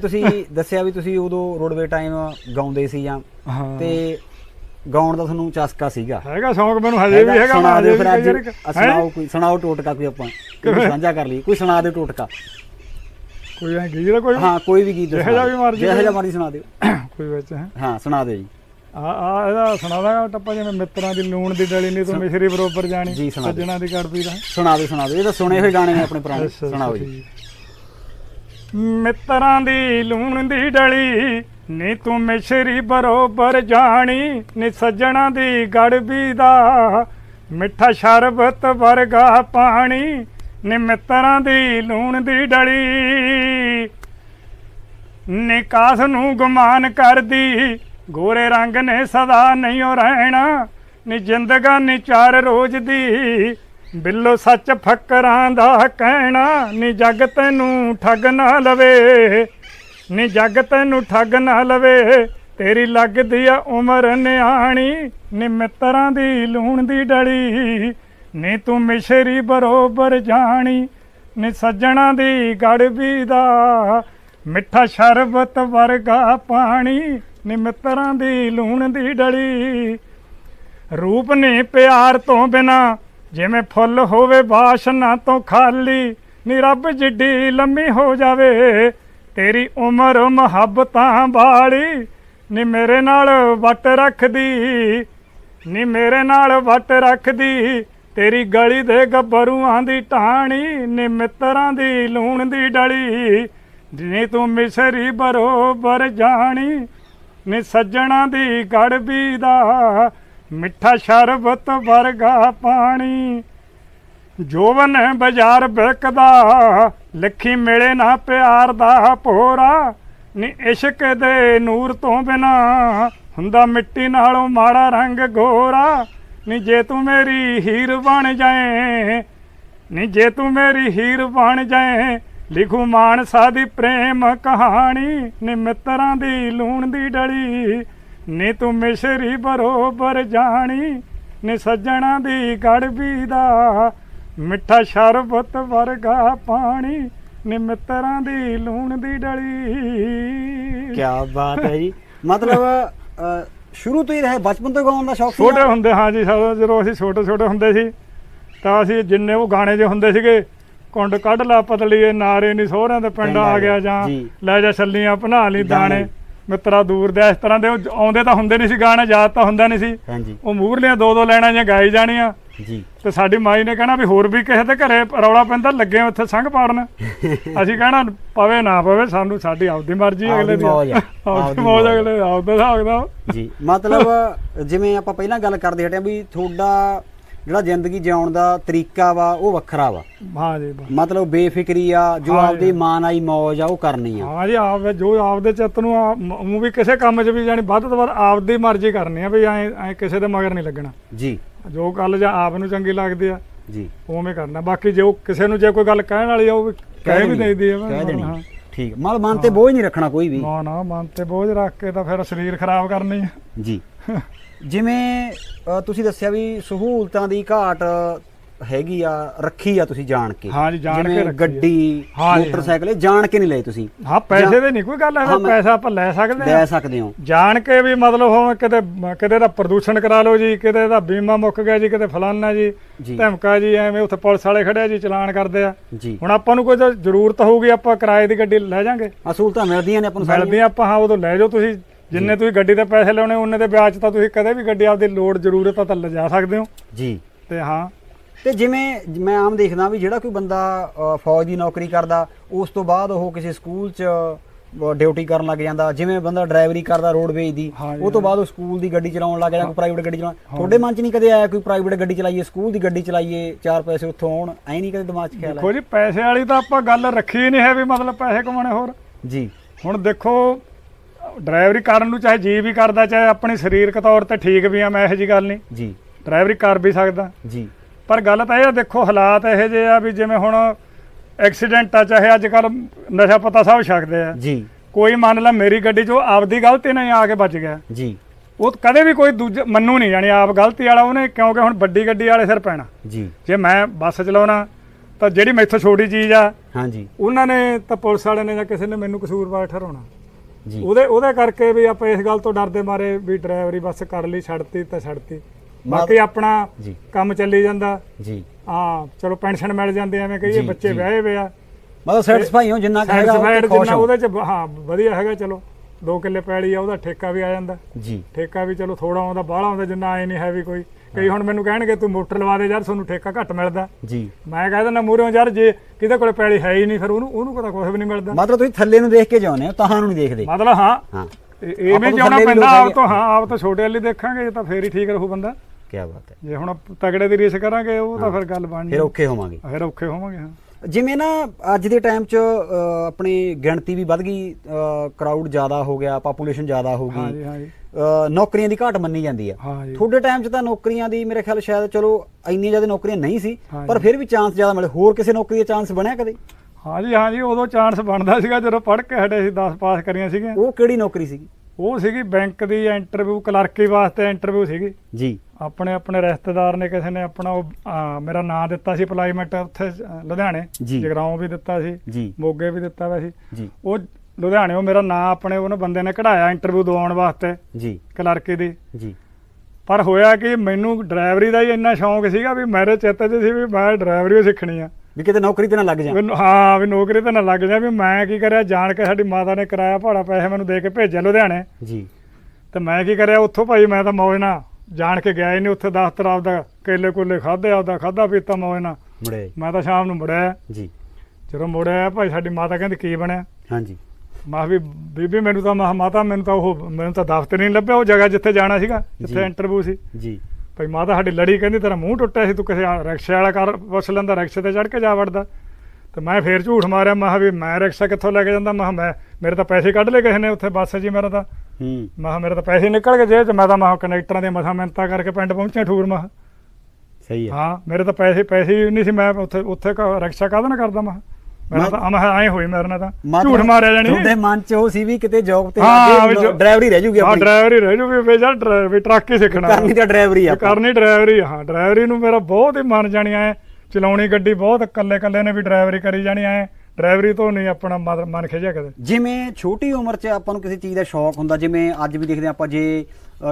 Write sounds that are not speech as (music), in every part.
ਤੁਸੀਂ ਦੱਸਿਆ ਵੀ ਤੁਸੀਂ ਉਦੋਂ ਰੋਡਵੇ ਟਾਈਮ ਗਾਉਂਦੇ ਸੀ ਜਾਂ ਹਾਂ। ਤੇ ਗਾਉਣ ਦਾ ਤੁਹਾਨੂੰ ਚਸਕਾ ਸੀਗਾ। ਹੈਗਾ ਸ਼ੌਂਕ ਮੈਨੂੰ ਹਜੇ ਵੀ ਹੈਗਾ ਸੁਣਾ ਦਿਓ ਫਿਰ ਅੱਜ ਸੁਣਾਓ ਕੋਈ ਸੁਣਾਓ ਟੋਟਕਾ ਕੋਈ ਆਪਾਂ ਕੋਈ ਸਾਂਝਾ ਕਰ ਲਈ ਕੋਈ ਸੁਣਾ ਦਿਓ ਟੋਟਕਾ। ਕੋਈ ਐ ਗੀਤ ਦਾ ਕੋਈ? ਹਾਂ ਕੋਈ ਵੀ ਗੀਤ ਜਿਹੋ ਜਿਹਾ। ਵੀ ਮਰਜ਼ੀ ਜਿਹੋ ਜਿਹਾ ਮਰਜ਼ੀ ਸੁਣਾ ਦਿਓ। (coughs) ਕੋਈ ਵਿੱਚ ਹੈ? ਹਾਂ ਸੁਣਾ ਦਿਓ ਜੀ। ਆ ਆ ਇਹਦਾ ਸੁਣਾਦਾ ਟੱਪਾ ਜਿਵੇਂ ਮਿੱਤਰਾਂ ਦੀ ਲੂਣ ਦੀ ਡਲੀ ਨਹੀਂ ਤੂੰ ਮਿਸ਼ਰੀ ਬਰੋਬਰ ਜਾਣੀ ਜੀ, ਸੁਣਾ। ਸੱਜਣਾ ਦੀ ਕੜਬੀ ਦਾ ਸੁਣਾ ਦਿਓ ਸੁਣਾ ਦਿਓ। ਇਹ ਤਾਂ ਸੁਣੇ ਹੋਏ ਗਾਣੇ ਨੇ ਆਪਣੇ ਪੁਰਾਣੇ। ਅੱਛਾ, ਸੁਣਾਓ ਜੀ। ਠੀਕ। ਮਿੱਤਰਾਂ ਦੀ ਲੂਣ ਦੀ ਡਲੀ, ਨੀ ਤੂੰ ਮਿਸ਼ਰੀ ਬਰੋਬਰ ਜਾਣੀ, ਨੀ ਸੱਜਣਾ ਦੀ ਗੜਬੀ ਦਾ ਮਿੱਠਾ ਸ਼ਰਬਤ ਵਰਗਾ ਪਾਣੀ, ਨੀ ਮਿੱਤਰਾਂ ਦੀ ਲੂਣ ਦੀ ਡਲੀ। ਨਿਕਾਸ ਨੂੰ ਗੁਮਾਨ ਕਰਦੀ, ਗੋਰੇ ਰੰਗ ਨੇ ਸਦਾ ਨਹੀਂ ਓ ਰਹਿਣਾ, ਨੀ ਜ਼ਿੰਦਗਾਨੀ ਚਾਰ ਰੋਜ਼ ਦੀ ਬਿੱਲੋ ਸੱਚ ਫੱਕਰਾਂ ਦਾ ਕਹਿਣਾ, ਨੀ ਜੱਗ ਤੈਨੂੰ ਠੱਗ ਨਾ ਲਵੇ। ਨੀ ਜੱਗ ਤੈਨੂੰ ਠੱਗ ਨਾ ਲਵੇ, ਤੇਰੀ ਲੱਗਦੀ ਆ ਉਮਰ ਨਿਆਣੀ, ਨੀ ਮਿੱਤਰਾਂ ਦੀ ਲੂਣ ਦੀ ਡਲੀ। ਨੀ ਤੂੰ ਮਿਸ਼ਰੀ ਬਰੋਬਰ ਜਾਣੀ, ਨੀ ਸੱਜਣਾ ਦੀ ਗੜਬੀ ਦਾ ਮਿੱਠਾ ਸ਼ਰਬਤ ਵਰਗਾ ਪਾਣੀ, ਨੀ ਮਿੱਤਰਾਂ ਦੀ ਲੂਣ ਦੀ ਡਲੀ। ਰੂਪ ਨੇ ਪਿਆਰ ਤੋਂ ਬਿਨਾ ਜਿਵੇਂ ਫੁੱਲ ਹੋਵੇ ਬਾਸ਼ਨਾ ਤੋਂ ਖਾਲੀ, ਨੀ ਰੱਬ ਜਿੱਡੀ ਲੰਮੀ ਹੋ ਜਾਵੇ। ਤੇਰੀ ਉਮਰ ਮੁਹੱਬਤਾਂ ਵਾਲੀ, ਨੀ ਮੇਰੇ ਨਾਲ ਵੱਟ ਰੱਖਦੀ, ਨੀ ਮੇਰੇ ਨਾਲ ਵੱਟ ਰੱਖਦੀ। ਤੇਰੀ ਗਲੀ ਦੇ ਗੱਭਰੂਆਂ ਦੀ ਟਾਣੀ ਨੀ ਮਿੱਤਰਾਂ ਦੀ ਲੂਣ ਦੀ ਡਲੀ। ਨੀ ਤੂੰ ਮਿਸਰੀ ਬਰੋਬਰ ਜਾਣੀ, ਨੀ ਸੱਜਣਾ ਦੀ ਗੜਬੀ ਦਾ ਮਿੱਠਾ ਸ਼ਰਬਤ ਵਰਗਾ ਪਾਣੀ। ਜੋਵਨ ਬਾਜ਼ਾਰ ਵਿਕਦਾ, ਲਿਖੀ ਮਿਲੇ ਨਾ ਪਿਆਰ ਦਾ ਭੋਰਾ। ਨੀ ਇਸ਼ਕ ਦੇ ਨੂਰ ਤੋਂ ਬਿਨਾ ਹੁੰਦਾ ਮਿੱਟੀ ਨਾਲੋਂ ਮਾੜਾ ਰੰਗ ਗੋਰਾ। ਨੀ ਜੇ ਤੂੰ ਮੇਰੀ ਹੀਰ ਬਣ ਜਾਏ, ਨੀ ਜੇ ਤੂੰ ਮੇਰੀ ਹੀਰ ਬਣ ਜਾਏ, ਲਿਖੂ ਮਾਨਸਾ ਦੀ ਪ੍ਰੇਮ ਕਹਾਣੀ। ਨੀ ਮਿੱਤਰਾਂ ਦੀ ਲੂਣ ਦੀ ਡਲੀ ਨੀ ਤੂੰ ਮਿਸ਼ਰੀ ਬਰੋਬਰ ਜਾਣੀ ਨੀ ਸੱਜਣਾ ਦੀ ਗੜਬੀ ਦਾ ਮਿੱਠਾ ਸ਼ਰਬਤ ਵਰਗਾ ਪਾਣੀ ਨੀ ਮਿੱਤਰਾਂ ਦੀ ਲੂਣ ਦੀ ਡਲੀ। ਕੀ ਬਾਤ ਹੈ ਜੀ। ਮਤਲਬ ਸ਼ੁਰੂ ਤੋਂ ਹੀ ਰਹੇ ਬਚਪਨ ਤੋਂ ਗਾਉਣ ਦਾ ਸ਼ੌਕ ਸੀ ਛੋਟੇ ਹੁੰਦੇ ਹਾਂ ਜੀ ਜਦੋਂ ਅਸੀਂ ਛੋਟੇ ਛੋਟੇ ਹੁੰਦੇ ਸੀ ਤਾਂ ਅਸੀਂ ਜਿੰਨੇ ਉਹ ਗਾਣੇ ਜੇ ਹੁੰਦੇ ਸੀਗੇ ਕੁੰਡ ਕੱਢ ਲਾ ਪਤਲੀਏ ਨਾਰੇ ਨਹੀਂ ਸੋਹਰਿਆਂ ਦੇ ਪਿੰਡ ਆ ਗਿਆ ਜਾਂ। ਲੈ ਜਾ ਛੱਲੀਆਂ ਬਣਾ ਲਈ ਦਾਣੇ। ਮਿੱਤਰਾ ਦੂਰ ਦੇ ਇਸ ਤਰ੍ਹਾਂ ਦੇ ਉਹ ਆਉਂਦੇ ਤਾਂ ਹੁੰਦੇ ਨਹੀਂ ਸੀ ਗਾਣੇ ਯਾਦ ਤਾਂ ਹੁੰਦਾ ਨਹੀਂ ਸੀ। ਹਾਂਜੀ। ਉਹ ਮੂਹਰਲੀਆਂ ਦੋ ਦੋ ਲੈਣਾ ਜਾਂ ਗਾਈ ਜਾਣੀਆਂ। ਜੀ। ਤੇ ਸਾਡੀ ਮਾਈ ਨੇ ਕਹਿਣਾ ਵੀ ਹੋਰ ਵੀ ਕਿਸੇ ਦੇ ਘਰੇ ਰੌਲਾ ਪੈਂਦਾ ਲੱਗੇ ਉੱਥੇ ਸੰਗ ਪਾੜਨ। (laughs) ਅਸੀਂ ਕਹਿਣਾ ਪਵੇ ਨਾ ਪਵੇ ਸਾਨੂੰ ਸਾਡੀ ਆਪਦੀ ਮਰਜ਼ੀ ਅਗਲੇ ਦੀ। (laughs) ਆਪਦੀ ਮੌਜ। ਅਗਲੇ ਆਪਦਾ ਹਿਸਾਬ ਦਾ ਜੀ ਮਤਲਬ ਜਿਵੇਂ ਆਪਾਂ ਪਹਿਲਾਂ ਗੱਲ ਕਰਦੇ ਹਟੇ ਵੀ ਤੁਹਾਡਾ ਜਿਹੜਾ ਜ਼ਿੰਦਗੀ ਜਿਉਣ ਦਾ ਤਰੀਕਾ ਵਾ ਉਹ ਵੱਖਰਾ ਵਾ। ਹਾਂ ਜੀ ਬਸ। ਮਤਲਬ ਬੇਫਿਕਰੀ ਆ ਜੋ ਹਾਂ ਆਪਦੀ ਮਾਨ ਆਈ ਮੌਜ ਆ ਉਹ ਕਰਨੀ ਆ। ਹਾਂ ਜੀ ਆਪ ਜੋ ਆਪਦੇ ਚਿੱਤ ਨੂੰ ਊਂ ਵੀ ਕਿਸੇ ਕੰਮ 'ਚ ਵੀ ਜਾਣੀ ਵੱਧ ਤੋਂ ਵੱਧ ਆਪਦੀ ਮਰਜ਼ੀ ਕਰਨੀ ਆ ਵੀ ਐ ਐ ਕਿਸੇ ਦੇ ਮਗਰ ਨਹੀਂ ਲੱਗਣਾ। ਜੀ। ਜੋ ਗੱਲ ਜਾਂ ਆਪ ਨੂੰ ਚੰਗੀ ਲੱਗਦੀ ਆ ਜੀ। ਉਵੇਂ ਕਰਨਾ। ਬਾਕੀ ਜੇ ਉਹ ਕਿਸੇ ਨੂੰ ਜੇ ਕੋਈ ਗੱਲ ਕਹਿਣ ਵਾਲੀ ਆ ਉਹ ਵੀ ਕਹਿ ਵੀ ਦੇਣੀ, ਦੇਈਦੀ ਆ। ਕਹਿ ਦੇਣੀ ਹਾਂ। ਠੀਕ। ਮਤਲਬ ਮਨ ਤੇ ਬੋਝ ਨਹੀਂ ਰੱਖਣਾ ਕੋਈ ਵੀ। ਨਾ ਨਾ ਮਨ ਤੇ ਬੋਝ ਰੱਖ ਕੇ ਤਾਂ ਫਿਰ ਸਰੀਰ ਖਰਾਬ ਕਰਨੀ ਆ। ਜੀ। (laughs) ਜਿਵੇਂ ਤੁਸੀਂ ਦੱਸਿਆ ਵੀ ਸਹੂਲਤਾਂ ਦੀ ਘਾਟ ਹੈਗੀ ਆ ਰੱਖੀ ਆ ਤੁਸੀਂ ਜਾਣ ਕੇ। ਹਾਂ ਜੀ, ਜਾਣ ਕੇ। ਗੱਡੀ ਹਾਂ ਮੋਟਰਸਾਈਕਲ ਇਹ ਜਾਣ ਕੇ ਨਹੀਂ ਲਏ ਤੁਸੀਂ। ਹਾਂ ਪੈਸੇ ਦੇ ਨਹੀਂ ਕੋਈ ਗੱਲ ਹੈ ਹਾਂ, ਪੈਸਾ ਆਪਾਂ ਲੈ ਸਕਦੇ ਲੈ ਆ ਸਕਦੇ ਹੋ। ਜਾਣ ਕੇ ਵੀ ਮਤਲਬ ਹੋਵੇ ਕਿਤੇ ਕਿਤੇ ਦਾ ਪ੍ਰਦੂਸ਼ਣ ਕਰਾ ਲਓ ਜੀ ਕਿਤੇ ਦਾ ਬੀਮਾ ਮੁੱਕ ਗਿਆ ਜੀ ਕਿਤੇ ਫਲਾਨਾ ਜੀ ਧਮਕਾ ਜੀ ਐਵੇਂ ਉੱਥੇ ਪੁਲਿਸ ਵਾਲੇ ਖੜਿਆ ਜੀ ਚਲਾਨ ਕਰਦੇ ਆ। ਹੁਣ ਆਪਾਂ ਨੂੰ ਕੋਈ ਜ਼ਰੂਰਤ ਹੋਊਗੀ ਆਪਾਂ ਕਿਰਾਏ ਦੀ ਗੱਡੀ ਲੈ ਜਾਾਂਗੇ। ਆਹ ਸਹੂਲਤਾਂ ਮਿਲਦੀਆਂ ਨੇ ਆਪਾਂ ਨੂੰ ਮਿਲਦੀਆਂ ਆਪਾਂ ਹਾਂ ਉਦੋਂ ਲੈ ਜਾਓ ਤੁਸੀਂ। ਜਿੰਨੇ ਤੁਸੀਂ ਗੱਡੀ ਦੇ ਪੈਸੇ ਲਾਉਣੇ ਉਹਨੇ ਦੇ ਵਿਆਜ ਤਾਂ ਤੁਸੀਂ ਕਦੇ ਵੀ ਗੱਡੀ ਆਪਦੀ ਲੋੜ ਜ਼ਰੂਰਤ ਤਾਂ ਲਿਜਾ ਸਕਦੇ ਹੋ। ਜੀ। ਤੇ ਹਾਂ। ਤੇ ਜਿਵੇਂ ਮੈਂ ਆਮ ਦੇਖਦਾ ਵੀ ਜਿਹੜਾ ਕੋਈ ਬੰਦਾ ਫੌਜ ਦੀ ਨੌਕਰੀ ਕਰਦਾ ਉਸ ਤੋਂ ਬਾਅਦ ਉਹ ਕਿਸੇ ਸਕੂਲ 'ਚ ਡਿਊਟੀ ਕਰਨ ਲੱਗ ਜਾਂਦਾ ਜਿਵੇਂ ਬੰਦਾ ਡਰਾਈਵਰੀ ਕਰਦਾ ਰੋਡਵੇਜ ਦੀ ਉਹ ਤੋਂ ਬਾਅਦ ਉਹ ਸਕੂਲ ਦੀ ਗੱਡੀ ਚਲਾਉਣ ਲੱਗ ਜਾਂਦਾ ਕੋਈ ਪ੍ਰਾਈਵੇਟ ਗੱਡੀ ਚਲਾਉਣ। ਤੁਹਾਡੇ ਮਨ 'ਚ ਨਹੀਂ ਕਦੇ ਆਇਆ ਕੋਈ ਪ੍ਰਾਈਵੇਟ ਗੱਡੀ ਚਲਾਈਏ ਸਕੂਲ ਦੀ ਗੱਡੀ ਚਲਾਈਏ ਚਾਰ ਪੈਸੇ ਉੱਥੋਂ ਆਉਣ? ਐ ਨਹੀਂ ਕਦੇ ਦਿਮਾਗ 'ਚ ਖਿਆਲ ਆਇਆ? ਦੇਖੋ ਜੀ ਪੈਸੇ ਵਾਲੀ ਤਾਂ ਆਪਾਂ ਗੱਲ ਰੱਖੀ ਨਹੀਂ ਹੈ ਵੀ ਮਤਲਬ ਪੈਸੇ ਕਮਾਉਣੇ ਹੋਰ। ਜੀ। ਹੁਣ ਦੇਖੋ ਡਰਾਈਵਰੀ ਕਰਨ ਨੂੰ ਚਾਹੇ ਜੀ ਵੀ ਕਰਦਾ ਚਾਹੇ ਆਪਣੀ ਸਰੀਰਕ ਤੌਰ ਤੇ ਠੀਕ ਵੀ ਆ ਮੈਂ ਇਹੋ ਜੀ ਗੱਲ ਨਹੀਂ। ਜੀ। ਡਰਾਈਵਰੀ ਕਰ ਵੀ ਸਕਦਾ। ਜੀ। ਪਰ ਗੱਲ ਤਾਂ ਇਹ ਆ ਦੇਖੋ ਹਾਲਾਤ ਇਹੋ ਜਿਹੇ ਆ ਵੀ ਜਿਵੇਂ ਹੁਣ ਐਕਸੀਡੈਂਟ ਆ ਚਾਹੇ ਅੱਜ ਕੱਲ ਨਸ਼ਾ ਪਤਾ ਸਭ ਛਕਦੇ ਆ। ਜੀ। ਕੋਈ ਮੰਨ ਲਾ ਮੇਰੀ ਗੱਡੀ 'ਚ ਉਹ ਆਪਦੀ ਗਲਤੀ ਨਾਲ ਹੀ ਆ ਕੇ ਬਚ ਗਿਆ। ਜੀ। ਉਹ ਕਦੇ ਵੀ ਕੋਈ ਦੂਜਾ ਮੰਨੂ ਨਹੀਂ ਜਾਣੀ ਆਪ ਗਲਤੀ ਵਾਲਾ ਉਹਨੇ ਕਿਉਂਕਿ ਹੁਣ ਵੱਡੀ ਗੱਡੀ ਵਾਲੇ ਸਿਰ ਪੈਣਾ। ਜੀ। ਜੇ ਮੈਂ ਬੱਸ ਚਲਾਉਣਾ ਤਾਂ ਜਿਹੜੀ ਮੈਥੋਂ ਛੋਟੀ ਚੀਜ਼ ਆ ਹਾਂਜੀ। ਉਹਨਾਂ ਨੇ ਤਾਂ ਪੁਲਿਸ ਵਾਲਿਆਂ ਨੇ ਜਾਂ ਕਿਸੇ ਨੇ ਮੈਨੂੰ ਕਸੂਰਵਾਰ ਠਹਿਰਾਉਣਾ। ਉਹਦੇ ਉਹਦੇ ਕਰਕੇ ਵੀ ਆਪਾਂ ਇਸ ਗੱਲ ਤੋਂ ਡਰਦੇ ਮਾਰੇ ਵੀ ਡਰਾਈਵਰੀ ਬੱਸ ਕਰ ਲਈ ਛੱਡਤੀ ਤਾਂ ਛੱਡਤੀ। ਬਾਕੀ ਆਪਣਾ ਕੰਮ ਚੱਲੀ ਜਾਂਦਾ। ਜੀ। ਹਾਂ ਚਲੋ ਪੈਨਸ਼ਨ ਮਿਲ ਜਾਂਦੀ ਐਵੇਂ ਕਹੀਏ ਬੱਚੇ। ਵਿਆਹੇ ਵੇ ਆ। ਮਤਲਬ ਸੈਟੀਸਫਾਈ ਹੋ ਜਿੰਨਾ ਕੁ ਹੈਗਾ ਉਹ ਸੈਟੀਸਫਾਈਡ ਤੇ ਖੁਸ਼ ਜਿੰਨਾ ਉਹਦੇ ਚ ਹਾਂ ਵਧੀਆ ਹੈਗਾ ਚਲੋ। 2 ਕਿੱਲੇ ਪੈਲੀ ਆ ਉਹਦਾ ਠੇਕਾ ਵੀ ਆ ਜਾਂਦਾ। ਜੀ। ਠੇਕਾ ਵੀ ਚਲੋ ਥੋੜਾ ਆਉਂਦਾ ਬਾਹਲਾ ਆਉਂਦਾ ਜਿੰਨਾ ਆਏ ਨਹੀਂ ਹੈ ਵੀ ਕੋਈ। ਕਈ ਹੁਣ ਮੈਨੂੰ ਕਹਿਣਗੇ ਤੂੰ ਮੋਟਰ ਲਵਾ ਦੇ ਯਾਰ ਤੁਹਾਨੂੰ ਠੇਕਾ ਘੱਟ ਮਿਲਦਾ। ਜੀ। ਮੈਂ ਕਹਿ ਦਿੰਦਾ ਮੂਹਰੋਂ ਯਾਰ ਜੇ ਕਿਤੇ ਕੋਲ ਪੈਲੀ ਹੈ ਹੀ ਨਹੀਂ ਫਿਰ ਉਹਨੂੰ ਉਹਨੂੰ ਪਤਾ ਕੁਝ ਵੀ ਨਹੀਂ ਮਿਲਦਾ। ਮਤਲਬ ਤੁਸੀਂ ਥੱਲੇ ਨੂੰ ਦੇਖ ਕੇ ਜਾਉਂਦੇ ਹੋ ਤਾਂ ਨੂੰ ਨਹੀਂ ਦੇਖਦੇ। ਮਤਲਬ ਹਾਂ ਹਾਂ। ਇਹ ਵੀ ਵੀ ਪੈਂਦਾ ਆਪ। ਤੋਂ ਹਾਂ ਆਪ ਤੋਂ ਛੋਟੇ ਵਾਲੀ ਦੇਖਾਂਗੇ ਤਾਂ ਫੇਰ ਹੀ ਠੀਕ ਰਹੂ ਬੰਦਾ। ਕੀ ਬਾਤ ਹੈ। ਜੇ ਹੁਣ ਤਗੜੇ ਦੀ ਰੇਸ ਕਰਾਂਗੇ ਉਹ ਤਾਂ ਫਿਰ ਗੱਲ ਬਣ ਫਿਰ ਔਖੇ ਹੋਵਾਂਗੇ। ਫਿਰ ਔਖੇ ਹੋਵਾਂਗੇ ਹਾਂ। ਜਿਵੇਂ ਨਾ ਅੱਜ ਦੇ ਟਾਈਮ 'ਚ ਆਪਣੀ ਗਿਣਤੀ ਵੀ ਵੱਧ ਗਈ ਕਰਾਊਡ ਜ਼ਿਆਦਾ ਹੋ ਗਿਆ ਪਾਪੂਲੇਸ਼ਨ ਜ਼ਿਆਦਾ ਹੋ ਗਈ। ਨੌਕਰੀਆਂ ਦੀ ਘਾਟ ਮੰਨੀ ਜਾਂਦੀ ਆ। ਤੁਹਾਡੇ ਟਾਈਮ 'ਚ ਤਾਂ ਨੌਕਰੀਆਂ ਦੀ ਮੇਰੇ ਖਿਆਲ ਸ਼ਾਇਦ ਚਲੋ ਇੰਨੀਆਂ ਜ਼ਿਆਦਾ ਨੌਕਰੀਆਂ ਨਹੀਂ ਸੀ ਪਰ। ਫਿਰ ਵੀ ਚਾਂਸ ਜ਼ਿਆਦਾ ਮਿਲੇ। ਹੋਰ ਕਿਸੇ ਨੌਕਰੀ ਦਾ ਚਾਂਸ ਬਣਿਆ ਕਦੇ? ਹਾਂ ਜੀ ਹਾਂ ਜੀ ਉਦੋਂ ਚਾਂਸ ਬਣਦਾ ਸੀਗਾ ਜਦੋਂ ਪੜ੍ਹ ਕੇ ਹਟੇ ਸੀ 10 ਪਾਸ ਕਰੀਆਂ ਸੀਗੀਆਂ। ਉਹ ਕਿਹੜੀ ਨੌਕਰੀ ਸੀਗੀ? ਉਹ ਸੀਗੀ ਬੈਂਕ ਦੀ ਇੰਟਰਵਿਊ ਕਲਰਕੀ ਵਾਸਤੇ ਇੰਟਰਵਿਊ ਸੀਗੀ। ਜੀ। ਆਪਣੇ ਆਪਣੇ ਰਿਸ਼ਤੇਦਾਰ ਨੇ ਕਿਸੇ ਨੇ ਆਪਣਾ ਉਹ ਮੇਰਾ ਨਾਂ ਦਿੱਤਾ ਸੀ ਅਪਲਾਈਮੈਂਟ ਉੱਥੇ ਲੁਧਿਆਣੇ। ਜਗਰਾਉਂ ਵੀ ਦਿੱਤਾ ਸੀ। ਮੋਗੇ ਵੀ ਦਿੱਤਾ ਵਾ ਸੀ। ਜੀ। ਉਹ ਲੁਧਿਆਣੇ ਉਹ ਮੇਰਾ ਨਾਂ ਆਪਣੇ ਉਹਨੇ ਬੰਦੇ ਨੇ ਕਢਾਇਆ ਇੰਟਰਵਿਊ ਦਵਾਉਣ ਵਾਸਤੇ ਜੀ। ਕਲਰਕੀ ਦੀ। ਜੀ। ਪਰ ਹੋਇਆ ਕਿ ਮੈਨੂੰ ਡਰਾਈਵਰੀ ਦਾ ਹੀ ਇੰਨਾ ਸ਼ੌਂਕ ਸੀਗਾ ਵੀ ਮੇਰੇ ਚਿੱਤ 'ਚ ਸੀ ਵੀ ਮੈਂ ਡਰਾਈਵਰੀ ਸਿੱਖਣੀ ਆ। ਵੀ ਕਿਤੇ ਨੌਕਰੀ ਤੇ ਨਾ ਲੱਗ ਜਾ। ਹਾਂ ਵੀ ਨੌਕਰੀ ਤੇ ਨਾ ਲੱਗ ਜਾ ਵੀ ਮੈਂ ਕੀ ਕਰਿਆ ਜਾਣ ਕੇ ਸਾਡੀ ਮਾਤਾ ਨੇ ਕਿਰਾਇਆ ਭਾੜਾ ਪੈਸੇ ਮੈਨੂੰ ਦੇ ਕੇ ਭੇਜਿਆ ਲੁਧਿਆਣੇ। ਜੀ। ਤੇ ਮੈਂ ਕੀ ਕਰਿਆ ਉੱਥੋਂ ਭਾਈ ਮੈਂ ਤਾਂ ਮੌਜ ਨਾਲ ਜਾਣ ਕੇ ਗਿਆ ਹੀ ਨਹੀਂ ਉੱਥੇ ਦਫ਼ਤਰ ਆਪਦਾ ਕੇਲੇ ਕੁਲੇ ਖਾਦੇ ਆਪਦਾ ਖਾਦਾ ਪੀਤਾ ਮੌਜ ਮੁੜੇ। ਮੈਂ ਤਾਂ ਸ਼ਾਮ ਨੂੰ ਮੁੜਿਆ। ਜੀ। ਜਦੋਂ ਮੁੜਿਆ ਭਾਈ ਸਾਡੀ ਮਾਤਾ ਕਹਿੰਦੀ ਕੀ ਬਣਿਆ? ਹਾਂਜੀ। ਮੈਂ ਕਿਹਾ ਵੀ ਬੀਬੀ ਮੈਨੂੰ ਤਾਂ ਮੈਂ ਕਿਹਾ ਮਾਤਾ ਮੈਨੂੰ ਤਾਂ ਉਹ ਮੈਨੂੰ ਤਾਂ ਦਫ਼ਤਰ ਨਹੀਂ ਲੱਭਿਆ ਉਹ ਜਗ੍ਹਾ ਜਿੱਥੇ ਜਾਣਾ ਸੀਗਾ ਜਿੱਥੇ ਜੀ। ਇੰਟਰਵਿਊ ਸੀ। ਜੀ। ਭਾਈ ਮਾਤਾ ਸਾਡੀ ਲੜੀ ਕਹਿੰਦੀ ਤੇਰਾ ਮੂੰਹ ਟੁੱਟਿਆ ਸੀ ਤੂੰ ਕਿਸੇ ਰਿਕਸ਼ੇ ਵਾਲਾ ਕਰ ਪੁੱਛ ਲੈਂਦਾ ਰਿਕਸ਼ੇ ਤੇ ਚੜ ਕੇ ਜਾ ਵੜਦਾ। ਤੇ ਮੈਂ ਫੇਰ ਝੂਠ ਮਾਰਿਆ ਮੈਂ ਵੀ ਮੈਂ ਰਿਕਸ਼ਾ ਕਿੱਥੋਂ ਲੈ ਕੇ ਜਾਂਦਾ? ਮੈਂ ਮੈਂ ਮੇਰੇ ਤਾਂ ਪੈਸੇ ਕੱਢ ਲਏ ਕਿਸੇ ਨੇ ਉੱਥੇ ਬੱਸ ਹੀ ਮੇਰਾ ਤਾਂ। ਹੂੰ। ਮੈਂ ਮੇਰੇ ਤਾਂ ਪੈਸੇ ਨਿਕਲ ਗਏ ਜੇਬ 'ਚ। ਮੈਂ ਤਾਂ ਮੈਂ ਕਿਹਾ ਕੰਡਕਟਰਾਂ ਦੇ ਮਸਾ ਮਿੰਤਾ ਕਰਕੇ ਪਿੰਡ ਪਹੁੰਚਿਆ ਠੂਰ ਮੈਂ। ਸਹੀ ਹੈ। ਹਾਂ ਮੇਰੇ ਤਾਂ ਪੈਸੇ ਪੈਸੇ ਹੀ ਨਹੀਂ ਸੀ ਮੈਂ ਉੱਥੇ ਉੱਥੇ ਰਿਕਸ਼ਾ ਕਾਹਦੇ ਨਾਲ ਕਰਦਾ ਮੈਂ ਮੇਰਾ ਤਾਂ ਮੈਂ ਐ ਹੋਈ ਮੇਰੇ ਨਾਲ ਤਾਂ। ਝੂਠ ਮਾਰਿਆ ਜਾਣੀ। ਤੁਹਾਡੇ ਮਨ 'ਚ ਉਹ ਸੀ ਵੀ ਕਿਤੇ ਜੌਬ ਤੇ ਲੱਗੇ ਡਰਾਈਵਰੀ ਰਹਿ ਜੂਗੀ ਹਾਂ ਆਪਣੀ। ਡਰਾਈਵਰ ਹੀ ਰਹਿ ਜੂ ਵੀ ਜਾ ਵੀ ਟਰੱਕ ਹੀ ਸਿੱਖਣਾ। ਕਰਨੀ ਤਾਂ ਡਰਾਈਵਰੀ ਆ ਕਰਨੀ ਡਰਾਈਵਰੀ ਹਾਂ ਡਰਾਈਵਰੀ ਨੂੰ ਮੇਰਾ ਬਹੁਤ ਹੀ ਮਨ ਜਾਣੀ ਐ। ਚਲਾਉਣੀ ਗੱਡੀ ਬਹੁਤ ਇਕੱਲੇ ਇਕੱਲੇ ਨੇ ਵੀ ਡਰਾਈਵਰੀ ਕਰੀ ਜਾਣੀ ਐ। ਡਰਾਈਵਰੀ ਤੋਂ ਨਹੀਂ ਆਪਣਾ ਮਨ- ਖਿਜਿਆ ਕਦੇ। ਜਿਵੇਂ ਛੋਟੀ ਉਮਰ 'ਚ ਆਪਾਂ ਨੂੰ ਕਿਸੇ ਚੀਜ਼ ਦਾ ਸ਼ੌਕ ਹੁੰਦਾ ਜਿਵੇਂ ਅੱਜ ਵੀ ਦੇਖਦੇ ਆਪਾਂ ਜੇ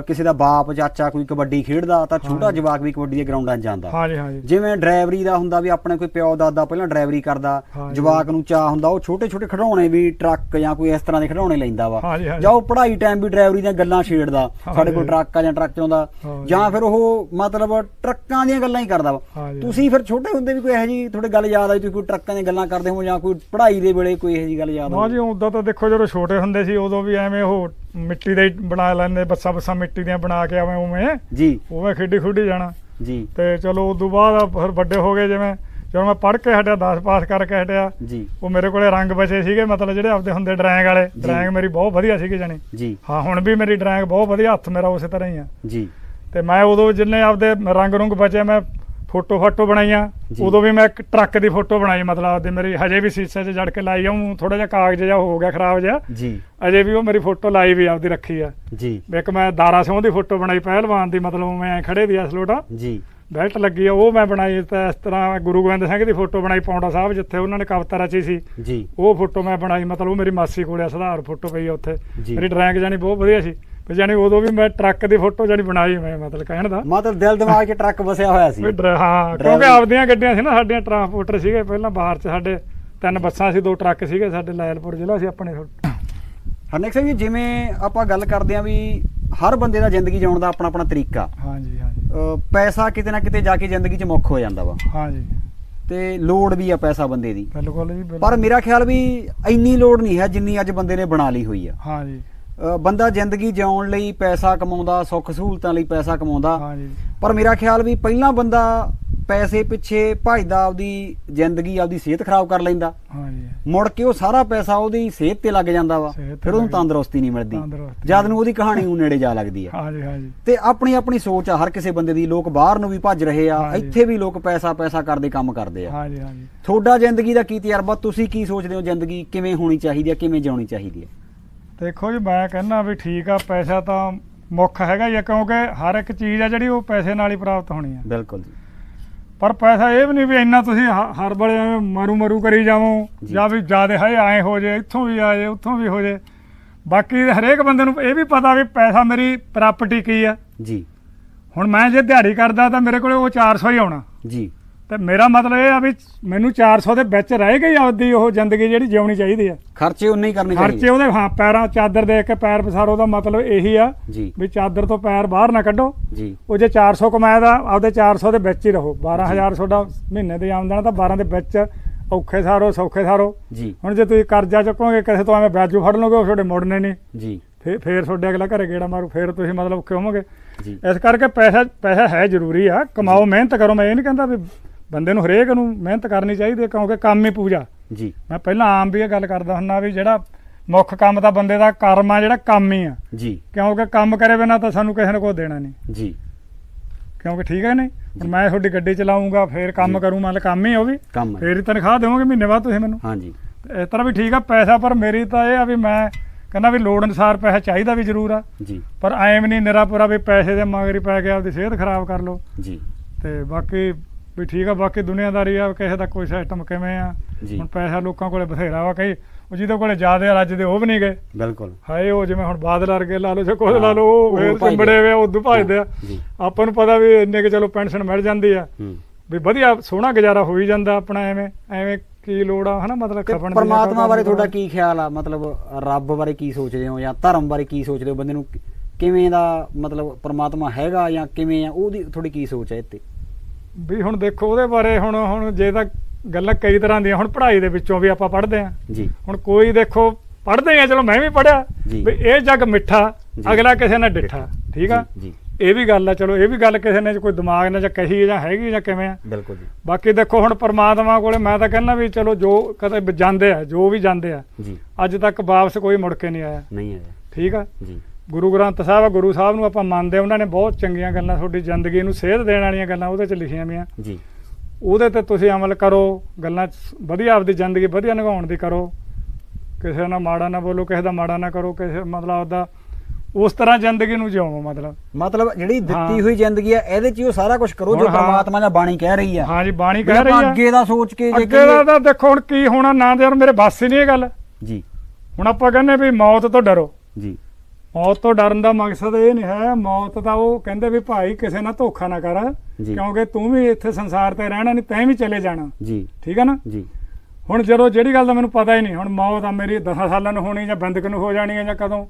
ਕਿਸੇ ਦਾ ਬਾਪ ਚਾਚਾ ਕੋਈ ਕਬੱਡੀ ਖੇਡਦਾ ਤਾਂ ਛੋਟਾ ਜਵਾਕ ਵੀ ਕਬੱਡੀ ਦੇ ਗਰਾਊਂਡਾਂ 'ਚ ਜਾਂਦਾ ਹਾਂਜੀ ਹਾਂਜੀ ਜਿਵੇਂ ਡਰਾਈਵਰੀ ਦਾ ਹੁੰਦਾ ਵੀ ਆਪਣੇ ਕੋਈ ਪਿਓ ਦਾਦਾ ਪਹਿਲਾਂ ਡਰਾਈਵਰੀ ਕਰਦਾ। ਜਵਾਕ ਨੂੰ ਚਾਹ ਹੁੰਦਾ ਉਹ ਛੋਟੇ ਛੋਟੇ ਖਿਡੌਣੇ ਵੀ ਟਰੱਕ ਜਾਂ ਕੋਈ ਇਸ ਤਰ੍ਹਾਂ ਦੇ ਖਿਡੌਣੇ ਲੈਂਦਾ ਵਾ। ਜਾਂ ਉਹ ਪੜ੍ਹਾਈ ਟਾਈਮ ਵੀ ਡਰਾਈਵਰੀ ਦੀਆਂ ਗੱਲਾਂ ਛੇੜਦਾ ਸਾਡੇ ਕੋਲ। ਟਰੱਕ ਆ ਜਾਂ ਟਰੱਕ ਹਾਂਜੀ। ਜਾਂ ਫਿਰ ਉਹ ਮਤਲਬ ਟਰੱਕਾਂ ਦੀਆਂ ਗੱਲਾਂ ਹੀ ਕਰਦਾ ਵਾ। ਤੁਸੀਂ ਫਿਰ ਛੋਟੇ ਹੁੰਦੇ ਵੀ ਕੋਈ ਇਹੋ ਜੀ ਤੁਹਾਡੇ ਗੱਲ ਯਾਦ ਆਈ ਤੁਸੀਂ ਕੋਈ ਟਰੱਕਾਂ ਦੀਆਂ ਗੱਲਾਂ ਕਰਦੇ ਹੋ ਜਾਂ ਕੋਈ ਪੜ੍ਹਾਈ ਦੇ ਵੇਲੇ ਕੋਈ ਇਹੋ ਜੀ ਗੱਲ ਯਾਦ ਨਾ ਆਈ ਜੀ ਉਦੋਂ ਤਾਂ ਦੇਖੋ ਜਦੋਂ ਛੋਟੇ ਹੁੰਦੇ ਸੀ ਉਦੋਂ ਵੀ ਐਵੇਂ ਉਹ ਮਿੱਟੀ ਦੇ ਹੀ ਬਣਾ ਲੈਂਦੇ ਬੱਸਾਂ ਬੱਸਾਂ ਮਿੱਟੀ ਦੀਆਂ ਬਣਾ ਕੇ ਐਵੇਂ ਉਵੇਂ। ਜੀ। ਉਵੇਂ ਖੇਡੀ ਖੁੱਡੀ ਜਾਣਾ। ਜੀ। ਤੇ ਚਲੋ ਉਦੋਂ ਬਾਅਦ ਫਿਰ ਵੱਡੇ ਹੋ ਗਏ ਜਿਵੇਂ ਜਦੋਂ ਮੈਂ ਪੜ੍ਹ ਕੇ ਹਟਿਆ 10 ਪਾਸ ਕਰਕੇ ਹਟਿਆ ਜੀ। ਉਹ ਮੇਰੇ ਕੋਲੇ ਰੰਗ ਬਚੇ ਸੀਗੇ ਮਤਲਬ ਜਿਹੜੇ ਆਪਦੇ ਹੁੰਦੇ ਡਰਾਇੰਗ ਵਾਲੇ। ਜੀ। ਡਰਾਇੰਗ ਮੇਰੀ ਬਹੁਤ ਵਧੀਆ ਸੀਗੀ ਜਾਣੀ। ਜੀ। ਹਾਂ ਹੁਣ ਵੀ ਮੇਰੀ ਡਰਾਇੰਗ ਬਹੁਤ ਵਧੀਆ ਹੱਥ ਮੇਰਾ ਉਸੇ ਤਰ੍ਹਾਂ ਹੀ ਆ। ਜੀ। ਤੇ ਮੈਂ ਉਦੋਂ ਜਿੰਨੇ ਆਪਦੇ ਰੰਗ ਰੁੰਗ ਬਚੇ ਮੈਂ ਫੋਟੋ ਫਾਟੋ ਬਣਾਈਆਂ। ਜੀ। ਉਦੋਂ ਵੀ ਮੈਂ ਇੱਕ ਟਰੱਕ ਦੀ ਫੋਟੋ ਬਣਾਈ ਮਤਲਬ ਆਪਦੇ ਮੇਰੀ ਹਜੇ ਵੀ ਸੀਸੇ 'ਚ ਜੜ ਕੇ ਲਾਈ ਆ ਥੋੜਾ ਜਿਹਾ ਕਾਗਜ਼ ਜਿਹਾ ਹੋ ਗਿਆ ਖਰਾਬ ਜਿਹਾ। ਜੀ। ਅਜੇ ਵੀ ਉਹ ਮੇਰੀ ਫੋਟੋ ਲਾਈ ਵੀ ਆਪਦੀ ਰੱਖੀ ਆ। ਜੀ। ਇੱਕ ਮੈਂ ਦਾਰਾ ਸਿੰਘ ਦੀ ਫੋਟੋ ਬਣਾਈ ਪਹਿਲਵਾਨ ਦੀ ਮਤਲਬ ਮੈਂ ਖੜੇ ਦੀ ਅਸਲੋਟਾ ਜੀ। ਬੈਲਟ ਲੱਗੀ ਆ ਉਹ ਮੈਂ ਬਣਾਈ ਤੇ ਇਸ ਤਰ੍ਹਾਂ ਗੁਰੂ ਗੋਬਿੰਦ ਸਿੰਘ ਦੀ ਫੋਟੋ ਬਣਾਈ ਪੌਂਡਾ ਸਾਹਿਬ ਜਿੱਥੇ ਉਹਨਾਂ ਨੇ ਕਵਿਤਾ ਰਚੀ ਸੀ। ਜੀ। ਉਹ ਫੋਟੋ ਮੈਂ ਬਣਾਈ ਮਤਲਬ ਉਹ ਮੇਰੀ ਮਾਸੀ ਕੋਲੇ ਆ ਸੁਧਾਰ ਫੋਟੋ ਪਈ ਆ ਉੱਥੇ। ਜੀ। ਮੇਰੀ ਡਰਾਇੰਗ ਜਾਨੀ ਬਹੁਤ ਵਧੀਆ ਸੀ। ਤੇ ਜਾਨੀ ਉਦੋਂ ਵੀ ਮੈਂ ਟਰੱਕ ਦੀ ਫੋਟੋ ਜਾਨੀ ਬਣਾਈ ਮੈਂ ਮਤਲਬ ਕਹਿਣ ਦਾ। ਮਤਲਬ ਦਿਲ ਦਿਮਾਗ 'ਚ ਟਰੱਕ ਵਸਿਆ ਹੋਇਆ ਸੀ। ਹਾਂ ਕਿਉਂਕਿ ਆਪਦੀਆਂ ਗੱਡੀਆਂ ਸੀ ਨਾ ਸਾਡੀਆਂ ਟਰਾਂਸਪੋਰਟਰ ਸੀਗੇ ਪਹਿਲਾਂ ਬਾਹਰ ਚ ਸਾਡੇ ਤਿੰਨ ਬੱਸਾਂ ਸੀ ਦੋ ਟਰੱਕ ਸੀਗੇ ਸਾਡੇ ਲਾਇਲਪੁਰ ਜ਼ਿਲ੍ਹਾ ਸੀ ਆਪਣੇ ਹਰਨੇਕ ਸਿੰਘ ਜੀ ਜਿਵੇਂ ਆਪਾਂ ਗੱਲ ਕਰਦੇ ਆਂ ਵੀ ਹਰ ਬੰਦੇ ਦਾ ਜ਼ਿੰਦਗੀ ਜਿਉਣ ਦਾ ਆਪਣਾ ਆਪਣਾ ਤਰੀਕਾ। ਹਾਂਜੀ ਹਾਂਜੀ। ਪੈਸਾ ਕਿਤੇ ਨਾ ਕਿਤੇ ਜਾ ਕੇ ਜ਼ਿੰਦਗੀ 'ਚ ਮੁੱਖ ਹੋ ਜਾਂਦਾ ਵਾ। ਹਾਂਜੀ। ਤੇ ਲੋੜ ਵੀ ਆ ਪੈਸਾ ਬੰਦੇ ਦੀ। ਬਿਲਕੁਲ ਜੀ। ਪਰ ਮੇਰਾ ਖਿਆਲ ਵੀ ਇੰਨੀ ਲੋੜ ਨਹੀਂ ਹੈ ਜਿੰਨੀ ਅੱਜ ਬੰਦੇ ਨੇ ਬਣਾ ਲਈ ਹੋਈ ਆ। ਹਾਂਜੀ। ਬੰਦਾ ਜ਼ਿੰਦਗੀ ਜਿਉਣ ਲਈ ਪੈਸਾ ਕਮਾਉਂਦਾ ਸੁੱਖ ਸਹੂਲਤਾਂ ਲਈ ਪੈਸਾ ਕਮਾਉਂਦਾ। ਪਰ ਮੇਰਾ ਖਿਆਲ ਵੀ ਪਹਿਲਾਂ ਬੰਦਾ ਪੈਸੇ ਪਿੱਛੇ ਭਜਦਾ ਆਪਦੀ ਜ਼ਿੰਦਗੀ ਆਪਦੀ ਸਿਹਤ ਖਰਾਬ ਕਰ ਲੈਂਦਾ। ਹਾਂਜੀ। ਮੁੜ ਕੇ ਉਹ ਸਾਰਾ ਪੈਸਾ ਉਹਦੀ ਸਿਹਤ ਤੇ ਲੱਗ ਜਾਂਦਾ ਵਾ ਫਿਰ ਉਹਨੂੰ। ਤੰਦਰੁਸਤੀ ਨਹੀਂ ਮਿਲਦੀ। ਜਦ ਨੂੰ ਉਹਦੀ ਕਹਾਣੀ ਨੂੰ ਨੇੜੇ ਜਾ ਲੱਗਦੀ ਆ। ਹਾਂਜੀ ਹਾਂਜੀ। ਤੇ ਆਪਣੀ ਆਪਣੀ ਸੋਚ ਆ ਹਰ ਕਿਸੇ ਬੰਦੇ ਦੀ। ਲੋਕ ਬਾਹਰ ਨੂੰ ਵੀ ਭੱਜ ਰਹੇ ਆ। ਇੱਥੇ ਵੀ ਲੋਕ ਪੈਸਾ ਪੈਸਾ ਕਰਦੇ ਕੰਮ ਕਰਦੇ ਆ। ਹਾਂਜੀ ਹਾਂਜੀ। ਤੁਹਾਡਾ ਜ਼ਿੰਦਗੀ ਦਾ ਕੀ ਤਜਰਬਾ? ਤੁਸੀਂ ਕੀ ਸੋਚਦੇ ਹੋ ਜ਼ਿੰਦਗੀ ਕਿਵੇਂ ਹੋਣੀ ਚਾਹੀਦੀ ਆ ਕਿਵੇਂ ਜਿਉਣੀ ਚਾਹੀਦੀ ਆ? ਦੇਖੋ ਜੀ ਮੈਂ ਕਹਿੰਦਾ ਵੀ ਠੀਕ ਆ ਪੈਸਾ ਤਾਂ ਮੁੱਖ ਹੈਗਾ ਹੀ ਆ ਕਿਉਂਕਿ ਹਰ ਇੱਕ ਚੀਜ਼ ਆ ਜਿਹੜੀ ਉਹ ਪੈਸੇ ਨਾਲ ਹੀ ਪ੍ਰਾਪਤ ਹੋਣੀ ਆ। ਬਿਲਕੁਲ ਜੀ। ਪਰ ਪੈਸਾ ਇਹ ਵੀ ਨਹੀਂ ਵੀ ਇੰਨਾ ਤੁਸੀਂ ਹ- ਹਰ ਵੇਲੇ ਐਵੇਂ ਮਾਰੂ ਮਾਰੂ ਕਰੀ ਜਾਵੋ ਜੀ। ਵੀ ਜਿਆਦੇ ਹੈ ਐ ਹੋ ਜੇ ਇੱਥੋਂ ਵੀ ਆ ਜੇ ਉੱਥੋਂ ਵੀ ਹੋ ਜੇ। ਬਾਕੀ ਹਰੇਕ ਬੰਦੇ ਨੂੰ ਇਹ ਵੀ ਪਤਾ ਵੀ ਪੈਸਾ ਮੇਰੀ ਪ੍ਰਾਪਰਟੀ ਕੀ ਆ। ਜੀ। ਹੁਣ ਮੈਂ ਜੇ ਦਿਹਾੜੀ ਕਰਦਾ ਤਾਂ ਮੇਰੇ ਕੋਲੇ ਉਹ 400 ਹੀ ਆਉਣਾ। ਜੀ। ਤੇ ਮੇਰਾ ਮਤਲਬ ਇਹ ਆ ਵੀ ਮੈਨੂੰ 400 ਦੇ ਵਿੱਚ ਰਹਿ ਗਈ ਆਪਦੀ ਉਹ ਜ਼ਿੰਦਗੀ ਜਿਹੜੀ ਜਿਉਣੀ ਚਾਹੀਦੀ ਆ। ਖਰਚੇ ਉਨੇ ਹੀ ਕਰਨੇ ਖਰਚੇ ਉਹਦੇ ਹਾਂ ਪੈਰਾਂ ਚਾਦਰ ਦੇ ਕੇ ਪੈਰ ਪਸਾਰੋ ਦਾ ਮਤਲਬ ਇਹੀ ਆ ਜੀ। ਵੀ ਚਾਦਰ ਤੋਂ ਪੈਰ ਬਾਹਰ ਨਾ ਕੱਢੋ। ਜੀ। ਉਹ ਜੇ 400 ਕਮਾਇਆ ਦਾ ਆਪਦੇ 400 ਦੇ ਵਿੱਚ ਹੀ ਰਹੋ। 12000 ਤੁਹਾਡਾ ਮਹੀਨੇ ਦੀ ਆਮਦਨ ਤਾਂ 12 ਦੇ ਵਿੱਚ ਔਖੇ ਸਾਰੋ ਸੌਖੇ ਸਾਰੋ। ਜੀ। ਹੁਣ ਜੇ ਤੁਸੀਂ ਕਰਜ਼ਾ ਚੁੱਕੋਗੇ ਕਿਸੇ ਤੋਂ ਐਵੇਂ ਵਿਆਜੂ ਫੜ ਲਓਗੇ ਉਹ ਤੁਹਾਡੇ ਮੁੜਨੇ ਨਹੀਂ। ਜੀ। ਫੇਰ ਫੇਰ ਤੁਹਾਡੇ ਅਗਲਾ ਘਰੇ ਗੇੜਾ ਮਾਰੂ ਫੇਰ ਤੁਸੀਂ ਮਤਲਬ ਔਖੇ ਹੋਵੋਗੇ। ਜੀ। ਇਸ ਕਰਕੇ ਪੈਸਾ ਪੈਸਾ ਹੈ ਜ਼ਰੂਰੀ ਆ। ਕਮਾਓ ਮਿਹਨਤ ਕਰੋ। ਮੈਂ ਇਹ ਨਹੀਂ ਕਹਿੰਦਾ ਵੀ ਬੰਦੇ ਨੂੰ ਹਰੇਕ ਨੂੰ ਮਿਹਨਤ ਕਰਨੀ ਚਾਹੀਦੀ ਹੈ ਕਿਉਂਕਿ ਕੰਮ ਹੀ ਪੂਜਾ। ਜੀ। ਮੈਂ ਪਹਿਲਾਂ ਆਮ ਵੀ ਇਹ ਗੱਲ ਕਰਦਾ ਹੁੰਦਾ ਵੀ ਜਿਹੜਾ ਮੁੱਖ ਕੰਮ ਤਾਂ ਬੰਦੇ ਦਾ ਕਰਮ ਆ ਜਿਹੜਾ ਕੰਮ ਹੀ ਆ। ਜੀ। ਕਿਉਂਕਿ ਕੰਮ ਕਰੇ ਬਿਨਾ ਤਾਂ ਸਾਨੂੰ ਕਿਸੇ ਨੇ ਕੋਈ ਦੇਣਾ ਨਹੀਂ। ਜੀ। ਕਿਉਂਕਿ ਠੀਕ ਹੈ ਨਹੀਂ? ਹੁਣ ਮੈਂ ਤੁਹਾਡੀ ਗੱਡੀ ਚਲਾਉਂਗਾ ਫੇਰ ਕੰਮ। ਕਰੂੰ ਮਤਲਬ ਕੰਮ ਹੀ ਉਹ ਵੀ। ਫੇਰ ਤਨਖਾਹ ਦੇਵੋਗੇ ਮਹੀਨੇ ਬਾਅਦ ਤੁਸੀਂ ਮੈਨੂੰ। ਹਾਂਜੀ ਇਸ ਤਰ੍ਹਾਂ ਵੀ ਠੀਕ ਆ ਪੈਸਾ ਪਰ ਮੇਰੀ ਤਾਂ ਇਹ ਆ ਵੀ ਮੈਂ ਕਹਿੰਦਾ ਵੀ ਲੋੜ ਅਨੁਸਾਰ ਪੈਸਾ ਚਾਹੀਦਾ ਵੀ ਜ਼ਰੂਰ ਆ। ਜੀ। ਪਰ ਐਂ ਵੀ ਨਹੀਂ ਨਿਰਾ ਪੂਰਾ ਵੀ ਪੈਸੇ ਦੇ ਮਗਰ ਹੀ ਪੈ ਕੇ ਆਪਦੀ ਸਿਹਤ ਖਰਾਬ ਕਰ ਲਓ। ਜੀ। ਤੇ ਬਾਕੀ ਵੀ ਠੀਕ ਆ ਬਾਕੀ ਦੁਨੀਆਦਾਰੀ ਆ ਕਿਸੇ ਦਾ ਕੋਈ ਸਿਸਟਮ ਕਿਵੇਂ ਆ? ਜੀ। ਹੁਣ ਪੈਸਾ ਲੋਕਾਂ ਕੋਲੇ ਬਥੇਰਾ ਵਾ ਕਈ ਉਹ ਜਿਹਦੇ ਕੋਲੇ ਜ਼ਿਆਦਾ ਅੱਜ ਦੇ ਉਹ ਵੀ ਨਹੀਂ ਗਏ। ਬਿਲਕੁਲ। ਹਾਏ ਉਹ ਜਿਵੇਂ ਹੁਣ ਬਾਦਲ ਵਰਗੇ ਲਾ ਲਓ ਜੇ ਕੁਝ ਲਾ ਲਓ ਉਹ ਉਹ ਫੇਰ ਭੱਜਦੇ ਚੰਬੜੇ ਵੇ ਉਦੋਂ ਭਜਦੇ ਆ। ਜੀ। ਆਪਾਂ ਨੂੰ ਪਤਾ ਵੀ ਇੰਨੇ ਕਿ ਚਲੋ ਪੈਨਸ਼ਨ ਮਿਲ ਜਾਂਦੀ ਆ। ਹੂੰ। ਵੀ ਵਧੀਆ ਸੋਹਣਾ ਗੁਜ਼ਾਰਾ ਹੋ ਹੀ ਜਾਂਦਾ ਆਪਣਾ ਐਵੇਂ ਐਵੇਂ ਕੀ ਲੋੜ ਆ ਹਨਾ ਮਤਲਬ ਤੇ ਖਪਣ ਦੀ ਪਰਮਾਤਮਾ ਬਾਰੇ ਤੁਹਾਡਾ ਕੀ ਖਿਆਲ ਆ? ਮਤਲਬ ਰੱਬ ਬਾਰੇ ਕੀ ਸੋਚਦੇ ਹੋ ਜਾਂ ਧਰਮ ਬਾਰੇ ਕੀ ਸੋਚਦੇ ਹੋ? ਬੰਦੇ ਨੂੰ ਕਿ- ਕਿਵੇਂ ਦਾ ਮਤਲਬ ਪਰਮਾਤਮਾ ਹੈਗਾ ਜਾਂ ਕਿਵੇਂ ਆ? ਉਹਦੀ ਤੁਹਾਡੀ ਕੀ ਸੋਚ ਹੈ ਇੱਥੇ? ਵੀ ਹੁਣ ਦੇਖੋ ਉਹਦੇ ਬਾਰੇ ਹੁਣ ਹੁਣ ਜੇ ਤਾਂ ਗੱਲਾਂ ਕਈ ਤਰ੍ਹਾਂ ਦੀਆਂ ਹੁਣ ਪੜ੍ਹਾਈ ਦੇ ਵਿੱਚੋਂ ਵੀ ਆਪਾਂ ਪੜ੍ਹਦੇ ਆ ਜੀ। ਹੁਣ ਕੋਈ ਦੇਖੋ ਪੜ੍ਹਦੇ ਆ ਚਲੋ ਮੈਂ ਵੀ ਪੜਿਆ ਜੀ। ਵੀ ਇਹ ਜੱਗ ਮਿੱਠਾ। ਅਗਲਾ ਕਿਸੇ ਨੇ ਡਿੱਠਾ ਠੀਕ ਆ? ਜੀ ਇਹ ਵੀ ਗੱਲ ਆ ਚਲੋ ਇਹ ਵੀ ਗੱਲ ਕਿਸੇ ਨੇ ਕੋਈ ਦਿਮਾਗ ਨਾਲ ਜਾਂ ਕਹੀ ਜਾਂ ਹੈਗੀ ਜਾਂ ਕਿਵੇਂ ਆ। ਬਿਲਕੁਲ ਜੀ। ਬਾਕੀ ਦੇਖੋ ਹੁਣ ਪਰਮਾਤਮਾ ਕੋਲੇ ਮੈਂ ਤਾਂ ਕਹਿੰਦਾ ਵੀ ਚਲੋ ਜੋ ਕਦੇ ਜਾਂਦੇ ਆ ਜੋ ਵੀ ਜਾਂਦੇ ਆ ਜੀ। ਅੱਜ ਤੱਕ ਵਾਪਸ ਕੋਈ ਮੁੜ ਕੇ ਨਹੀਂ ਆਇਆ। ਨਹੀਂ ਆਇਆ। ਠੀਕ ਆ? ਜੀ। ਗੁਰੂ ਗ੍ਰੰਥ ਸਾਹਿਬ ਗੁਰੂ ਸਾਹਿਬ ਨੂੰ ਆਪਾਂ ਮੰਨਦੇ ਆ, ਉਹਨਾਂ ਨੇ ਬਹੁਤ ਚੰਗੀਆਂ ਗੱਲਾਂ ਤੁਹਾਡੀ ਜ਼ਿੰਦਗੀ ਨੂੰ ਸੇਧ ਦੇਣ ਵਾਲੀਆਂ ਗੱਲਾਂ ਉਹਦੇ 'ਚ ਲਿਖੀਆਂ ਵੀਆਂ ਜੀ। ਉਹਦੇ ਤੇ ਤੁਸੀਂ ਅਮਲ ਕਰੋ ਗੱਲਾਂ ਵਧੀਆ ਆਪਦੀ ਜ਼ਿੰਦਗੀ ਵਧੀਆ ਨਿਭਾਉਣ ਦੀ ਕਰੋ। ਕਿਸੇ ਨਾਲ ਮਾੜਾ ਨਾ ਬੋਲੋ ਕਿਸੇ ਦਾ ਮਾੜਾ ਨਾ ਕਰੋ ਕਿਸੇ ਮਤਲਬ ਆਪਦਾ ਉਸ ਤਰ੍ਹਾਂ ਜ਼ਿੰਦਗੀ ਨੂੰ ਜਿਉਵੋ ਮਤਲਬ। ਮਤਲਬ ਜਿਹੜੀ ਦਿੱਤੀ। ਹੋਈ ਜ਼ਿੰਦਗੀ ਆ ਇਹਦੇ 'ਚ ਹੀ ਉਹ ਸਾਰਾ ਕੁਝ ਕਰੋ ਜੋ। ਪਰਮਾਤਮਾ ਦਾ ਬਾਣੀ ਕਹਿ ਰਹੀ ਆ। ਹਾਂਜੀ ਬਾਣੀ ਕਹਿ ਰਹੀ ਆ। ਅੱਗੇ ਦਾ ਸੋਚ ਕੇ ਜੇ ਅੱਗੇ ਦਾ ਦੇਖੋ ਹੁਣ ਕੀ ਹੋਣਾ ਨਾ ਦੇ ਯਾਰ ਮੇਰੇ ਬੱਸ ਹੀ ਨਹੀਂ ਇਹ ਗੱਲ। ਜੀ। ਹੁਣ ਆਪਾਂ ਕਹਿੰਦੇ ਵੀ ਮੌਤ ਤੋਂ ਡਰੋ। ਜੀ। ਮੌਤ ਤੋਂ ਡਰਨ ਦਾ ਮਕਸਦ ਇਹ ਨਹੀਂ ਹੈ ਮੌਤ ਤਾਂ ਉਹ ਕਹਿੰਦੇ ਵੀ ਭਾਈ ਕਿਸੇ ਨਾਲ ਧੋਖਾ ਨਾ ਕਰ। ਕਿਉਂਕਿ ਤੂੰ ਵੀ ਇੱਥੇ ਸੰਸਾਰ ਤੇ ਰਹਿਣਾ ਨਹੀਂ ਤੈਂ ਵੀ ਚਲੇ ਜਾਣਾ। ਜੀ। ਠੀਕ ਹੈ ਨਾ? ਜੀ। ਹੁਣ ਜਦੋਂ ਜਿਹੜੀ ਗੱਲ ਦਾ ਮੈਨੂੰ ਪਤਾ ਹੀ ਨਹੀਂ ਹੁਣ ਮੌਤ ਆ ਮੇਰੀ 10 ਸਾਲਾਂ ਨੂੰ ਹੋਣੀ ਜਾਂ ਬੰਦਕ ਨੂੰ ਹੋ ਜਾਣੀ ਹੈ ਜਾਂ ਕਦੋਂ।